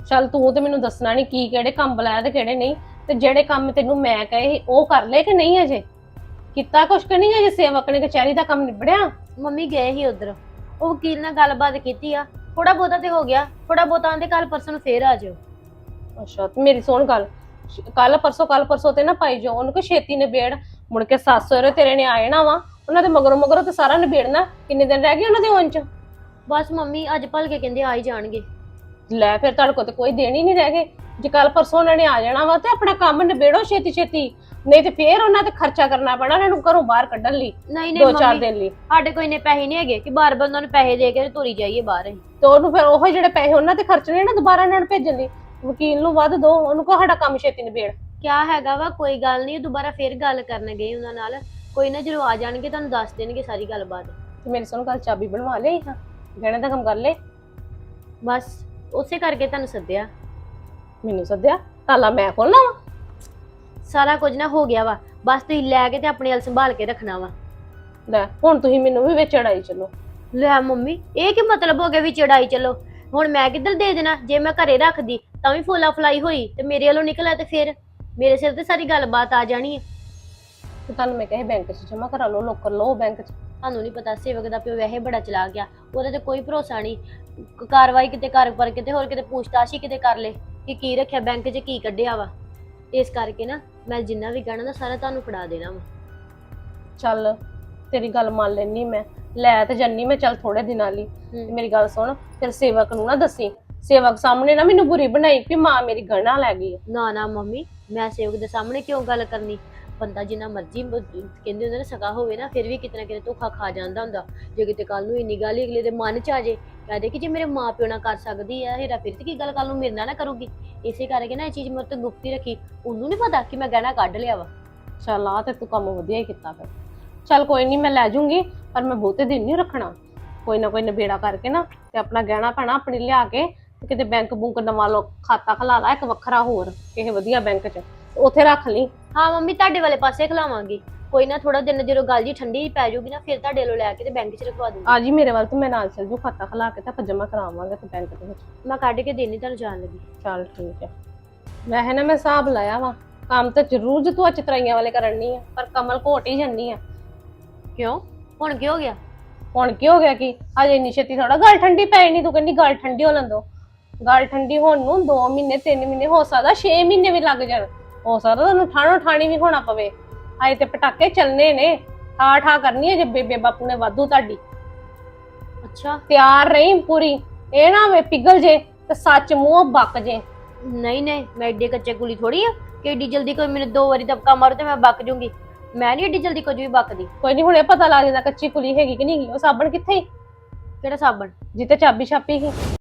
ਚੱਲ ਤੂੰ ਤੇ ਮੈਨੂੰ ਦੱਸਣਾ ਨਹੀਂ ਕੀ ਕਿਹੜੇ ਕੰਮ ਬੁਲਾਇਆ ਤੇ ਕਿਹੜੇ ਨਹੀਂ ਤੇ ਜਿਹੜੇ ਕੰਮ ਤੈਨੂੰ ਮੈਂ ਕਹੇ ਸੀ, ਉਹ ਕਰ ਲਏ ਕਿ ਨਹੀਂ ਅਜੇ? ਕੀਤਾ ਕੁਛ ਕਿ ਨਹੀਂ ਅਜੇ ਸੇਵਕ ਨੇ ਕਚਹਿਰੀ ਦਾ ਕੰਮ ਨਿਬੜਿਆ? ਮੰਮੀ ਗਏ ਸੀ ਉਧਰ। ਉਹ ਵਕੀਲ ਨਾਲ ਗੱਲਬਾਤ ਕੀਤੀ ਆ। ਥੋੜਾ ਬਹੁਤਾ ਤੇ ਹੋ ਗਿਆ। ਥੋੜਾ ਬਹੁਤਾ ਆਂਦੇ ਕੱਲ ਪਰਸੋਂ ਨੂੰ ਫੇਰ ਆ ਜਾਓ ਅੱਛਾ ਤੇ ਮੇਰੀ ਸੁਣ ਗੱਲ। ਕੱਲ ਪਰਸੋਂ ਕੱਲ ਪਰਸੋਂ ਤੇ ਨਾ ਪਾਈ ਜੋ ਉਹਨੂੰ ਕਿ ਛੇਤੀ ਨਿਬੇੜ। ਮੁੜ ਕੇ ਸੱਸ ਸਹੁਰੇ ਤੇਰੇ ਨੇ ਆਏ ਨਾ ਵਾ ਉਹਨਾਂ ਦੇ ਮਗਰੋਂ ਮਗਰੋਂ ਤੇ ਸਾਰਾ ਨਿਬੇੜਨਾ। ਕਿੰਨੇ ਦਿਨ ਰਹਿ ਗਏ ਉਹਨਾਂ ਦੇ ਹੋਣ ਚ? ਬਸ ਮੰਮੀ ਅੱਜ ਭਲ ਕੇ ਕਹਿੰਦੇ ਆ ਹੀ ਜਾਣਗੇ। ਲੈ ਫਿਰ ਤੁਹਾਡੇ ਕੋਲ ਤੇ ਕੋਈ ਦੇਣ ਹੀ ਨਹੀਂ ਰਹਿ ਗਏ। ਜੇ ਕੱਲ ਪਰਸੋਂ ਉਹਨਾਂ ਨੇ ਆ ਜਾਣਾ ਵਾ ਤੇ ਆਪਣਾ ਕੰਮ ਨਿਬੇੜੋ ਛੇਤੀ ਛੇਤੀ। ਨਹੀਂ ਤੇ ਫੇਰ ਉਹਨਾਂ ਤੇ ਖਰਚਾ ਕਰਨਾ ਪੈਣਾ ਉਹਨਾਂ ਨੂੰ ਘਰੋਂ ਬਾਹਰ ਕੱਢਣ ਲਈ ਨਹੀਂ ਨਹੀਂ ਦੋ ਚਾਰ ਮੰਮੀ ਦਿਨ ਲਈ। ਸਾਡੇ ਕੋਈ ਨੇ ਪੈਸੇ ਨਹੀਂ ਹੈਗੇ ਕਿ ਬਾਰ-ਬਾਰ ਉਹਨਾਂ ਨੂੰ ਪੈਸੇ ਦੇ ਕੇ ਤੇ ਤੁਰੀ ਜਾਈਏ ਬਾਹਰ ਅਸੀਂ। ਤੇ ਉਹਨੂੰ ਫਿਰ ਉਹ ਜਿਹੜੇ ਪੈਸੇ ਉਹਨਾਂ ਤੇ ਖਰਚਣੇ ਨਾ ਦੁਬਾਰਾ ਇਹਨਾਂ ਨੂੰ ਭੇਜਣ ਲਈ। ਵਕੀਲ ਨੂੰ ਵੱਧ ਦੋ ਉਹਨੂੰ ਕਹੋ ਸਾਡਾ ਕੰਮ ਛੇਤੀ ਨਿਬੇੜ। ਕਿਆ ਹੈਗਾ ਵਾ? ਕੋਈ ਗੱਲ ਨਹੀਂ ਦੁਬਾਰਾ ਫੇਰ ਗੱਲ ਕਰਨ ਗਏ ਉਹਨਾਂ ਨਾਲ। ਕੋਈ ਨਾ ਜਦੋਂ ਆ ਜਾਣਗੇ ਤੁਹਾਨੂੰ ਦੱਸ ਦੇਣਗੇ ਸਾਰੀ ਗੱਲਬਾਤ ਤੇ ਮੇਰੀ ਸੁਣ ਗੱਲ ਚਾਬੀ ਬਣਵਾ ਲਈ ਹਾਂ। ਗਹਿਣੇ ਦਾ ਕੰਮ ਕਰ ਲੈ। ਬਸ ਉਸੇ ਕਰਕੇ ਤੁਹਾਨੂੰ ਸੱਦਿਆ। ਮੈਨੂੰ ਸੱਦਿਆ? ਤਾਲਾ ਮੈਂ ਖੋਲਣਾ ਵਾ। ਸਾਰਾ ਕੁਝ ਨਾ ਹੋ ਗਿਆ ਵਾ। ਬਸ ਤੁਸੀਂ ਲੈ ਕੇ ਤੇ ਆਪਣੇ ਵੱਲ ਸੰਭਾਲ ਕੇ ਰੱਖਣਾ ਵਾ। ਲੈ ਹੁਣ ਤੁਸੀਂ ਮੈਨੂੰ ਵੀ ਵਿੱਚ ਅੜਾਈ ਚੱਲੋ। ਲੈ ਮੰਮੀ ਇਹ ਕੀ ਮਤਲਬ ਹੋ ਗਿਆ ਵੀ ਚੜਾਈ ਚਲੋ? ਹੁਣ ਮੈਂ ਕਿੱਧਰ ਦੇ ਦੇਣਾ? ਜੇ ਮੈਂ ਘਰੇ ਰੱਖਦੀ ਤਾਂ ਵੀ ਫੋਲਾ ਫਲਾਈ ਹੋਈ ਤੇ ਮੇਰੇ ਵੱਲੋਂ ਨਿਕਲਿਆ ਤੇ ਫਿਰ ਮੇਰੇ ਸਿਰ ਤੇ ਸਾਰੀ ਗੱਲਬਾਤ ਆ ਜਾਣੀ ਹੈ। ਤੇ ਤੁਹਾਨੂੰ ਮੈਂ ਕਹੇ ਬੈਂਕ 'ਚ ਜਮਾ ਕਰਾ ਲਓ ਲੋਕਰ ਲਓ ਬੈਂਕ 'ਚ। ਤੁਹਾਨੂੰ ਨਹੀਂ ਪਤਾ ਸੇਵਕ ਦਾ ਪਿਓ ਵੈਸੇ ਬੜਾ ਚਲਾ ਗਿਆ ਉਹਦੇ ਤੇ ਕੋਈ ਭਰੋਸਾ ਨਹੀਂ ਕ- ਕਾਰਵਾਈ ਕਿਤੇ ਕਰ ਪਰ ਕਿਤੇ ਹੋਰ ਕਿਤੇ ਪੁੱਛਤਾਛ ਹੀ ਕਿਤੇ ਕਰ ਲੇ ਕਿ ਕੀ ਰੱਖਿਆ ਬੈਂਕ 'ਚ ਕੀ ਕੱਢਿਆ ਵਾ। ਇਸ ਕਰਕੇ ਨਾ ਮੈਂ ਜਿੰਨਾ ਵੀ ਗਹਿਣਾ ਨਾ ਸਾਰਾ ਤੁਹਾਨੂੰ ਫੜਾ ਦੇਣਾ ਵਾ। ਚੱਲ ਤੇਰੀ ਗੱਲ ਮੰਨ ਲੈਣੀ ਮੈਂ। ਲੈ ਤੇ ਜੰਨੀ ਮੈਂ ਚੱਲ ਥੋੜੇ ਦਿਨਾਂ ਲਈ। ਤੇ। ਮੇਰੀ ਗੱਲ ਸੁਣ ਫਿਰ ਸੇਵਕ ਨੂੰ ਨਾ ਦੱਸੀ। ਸੇਵਕ ਸਾਹਮਣੇ ਨਾ ਮੈਨੂੰ ਬੁਰੀ ਬਣਾਈ ਕਿ ਮਾਂ ਮੇਰੀ ਗਹਿਣਾ ਲੈ ਗਈ ਹੈ। ਨਾ ਨਾ ਮੰਮੀ ਮੈਂ ਸੇਵਕ ਦੇ ਸਾਹਮਣੇ ਕਿਉਂ ਗੱਲ ਕਰਨੀ? ਬੰਦਾ ਜਿੰਨਾ ਮਰਜ਼ੀ ਬ- ਕਹਿੰਦੇ ਹੁੰਦੇ ਨੇ ਸਕਾ ਹੋਵੇ ਨਾ ਫਿਰ ਵੀ ਕਿਤੇ ਨਾ ਕਿਤੇ ਧੋਖਾ ਖਾ ਜਾਂਦਾ ਹੁੰਦਾ। ਜੇ ਕਿਤੇ ਕੱਲ ਨੂੰ ਇੰਨੀ ਗੱਲ ਹੀ ਅਗਲੇ ਦੇ ਮਨ ਚ ਆ ਜੇ ਕਹਦੇ ਕਿ ਜੇ ਮੇਰੇ ਮਾਂ ਪਿਓ ਨਾਲ ਕਰ ਸਕਦੀ ਆ ਹੀਰਾ ਫਿਰ ਤੇ ਕੀ ਗੱਲ ਕੱਲ ਨੂੰ ਮੇਰੇ ਨਾਲ ਨਾ ਕਰੂਗੀ? ਇਸੇ ਕਰਕੇ ਨਾ ਇਹ ਚੀਜ਼ ਮੇਰੇ ਤੋਂ ਗੁਪਤੀ ਰੱਖੀ। ਉਹਨੂੰ ਨਹੀਂ ਪਤਾ ਕਿ ਮੈਂ ਗਹਿਣਾ ਕੱਢ ਲਿਆ ਵਾ। ਚੱਲ ਆ ਤੇ ਤੂੰ ਕੰਮ ਵਧੀਆ ਹੀ ਕੀਤਾ ਫਿਰ। ਚੱਲ ਕੋਈ ਨਹੀਂ ਮੈਂ ਲੈ ਜੂੰਗੀ ਪਰ ਮੈਂ ਬਹੁਤੇ ਦਿਨ ਨਹੀਂ ਰੱਖਣਾ। ਕੋਈ ਨਾ ਕੋਈ ਨਵੇੜਾ ਕਰਕੇ ਨਾ ਤੇ ਆਪਣਾ ਗਹਿਣਾ ਪੈਣਾ ਆਪਣੀ ਲਿਆ ਕੇ ਕਿਤੇ ਬੈਂਕ ਬੁੰਕ ਨਵਾਂ ਲੋ ਖਾਤਾ ਖਲਾ ਲਾ ਇੱਕ ਵੱਖਰਾ ਹੋਰ ਕਿਸੇ ਵਧੀਆ ਬੈਂਕ 'ਚ ਉੱਥੇ ਰੱਖ ਲਈ। ਹਾਂ ਮੰਮੀ ਤੁਹਾਡੇ ਵਾਲੇ ਪਾਸੇ ਖਲਾਵਾਂਗੀ। ਕੋਈ ਨਾ ਥੋੜਾ ਦਿਨ ਜਦੋਂ ਗੱਲ ਜੀ ਠੰਡੀ ਪੈ ਜਾਊਗੀ ਨਾ ਫਿਰ ਤੁਹਾਡੇ ਲੋ ਲੈ ਕੇ ਤੇ ਬੈਂਕ 'ਚ ਰਖਵਾ ਦੂੰਗੀ। ਆ ਜੀ ਮੇਰੇ ਵੱਲ ਤੇ ਮੈਂ ਨਾਲ ਚੱਲ ਜੂ ਖਾਤਾ ਖਲਾ ਕੇ ਤੇ ਆਪਾਂ ਜਮਾ ਕਰਾਵਾਂਗੇ ਤੇ ਬੈਂਕ ਦੇ ਵਿੱਚ। ਮੈਂ ਕੱਢ ਕੇ ਦੇਣੀ ਤੁਹਾਨੂੰ ਜਾਣ ਲੱਗੀ। ਚੱਲ ਠੀਕ ਹੈ। ਵੈਸੇ ਨਾ ਮੈਂ ਹਿਸਾਬ ਲਾਇਆ ਵਾ ਕੰਮ ਤਾਂ ਜ਼ਰੂਰ ਜੇ ਤੂੰ ਚਤਰਾਈਆਂ ਵਾਲੇ ਕਰਨੀ ਆ ਪਰ ਕਮਲ ਘੋਟ ਹੀ ਜੰਨੀ ਆ। ਕਿਉਂ? ਹੁਣ ਕੀ ਹੋ ਗਿਆ? ਹੁਣ ਕੀ ਹੋ ਗਿਆ ਕਿ? ਅਜੇ ਇੰਨੀ ਛੇਤੀ ਥੋੜਾ ਗੱਲ ਠੰਡੀ ਪੈ ਨਹੀਂ ਤੂੰ ਕਹਿੰਦੀ ਗੱਲ ਠੰਡੀ ਹੋ ਲੰਦੋ ਗੱਲ ਠੰਡੀ ਹੋਣ ਨੂੰ 2 ਮਹੀਨੇ 3 ਮਹੀਨੇ ਹੋ ਸਕਦਾ 6 ਮਹੀਨੇ ਵੀ ਲੱਗ ਜਾਣ। ਹੋ ਸਕਦਾ ਤੁਹਾਨੂੰ ਠਾਣੋ ਠਾਣੀ ਵੀ ਹੋਣਾ ਪਵੇ। ਅਜੇ ਤੇ ਪਟਾਕੇ ਚੱਲਨੇ ਨੇ ਠਾ ਠਾ ਕਰਨੀ ਹੈ ਜੇ ਬੇਬੇ ਬਾਪੂ ਨੇ ਵਾਧੂ ਤੁਹਾਡੀ। ਅੱਛਾ। ਤਿਆਰ ਰਹੀ ਪੂਰੀ। ਇਹ ਨਾ ਵੇ ਪਿਗਲ ਜੇ ਤੇ ਸੱਚ ਮੂੰਹ ਬੱਕ ਜੇ। ਨਹੀਂ ਨਹੀਂ ਮੈਂ ਏਡੇ ਕੱਚੇ ਕੁਲੀ ਥੋੜੀ ਆ। ਕਿ ਏਡੀ ਜਲਦੀ ਕੋਈ ਮੈਨੂੰ ਦੋ ਵਾਰੀ ਦਬਕਾ ਮਾਰੂ ਤੇ ਮੈਂ ਬੱਕ ਜੂੰਗੀ। ਮੈਂ ਨਹੀਂ ਏਡੀ ਜਲਦੀ ਕੁਝ ਵੀ ਬੱਕਦੀ ਕੋਈ ਨਹੀਂ ਹੁਣੇ ਪਤਾ ਲੱਗ ਜਾਂਦਾ ਕੱਚੀ ਕੁਲੀ ਹੈਗੀ ਕਿ ਨਹੀਂ ਹੈਗੀ। ਉਹ ਸਾਬਣ ਕਿੱਥੇ ਹੀ ਕਿਹੜਾ ਸਾਬਣ? ਜਿੱਤੇ ਚਾਬੀ ਛਾਪੀ ਸੀ।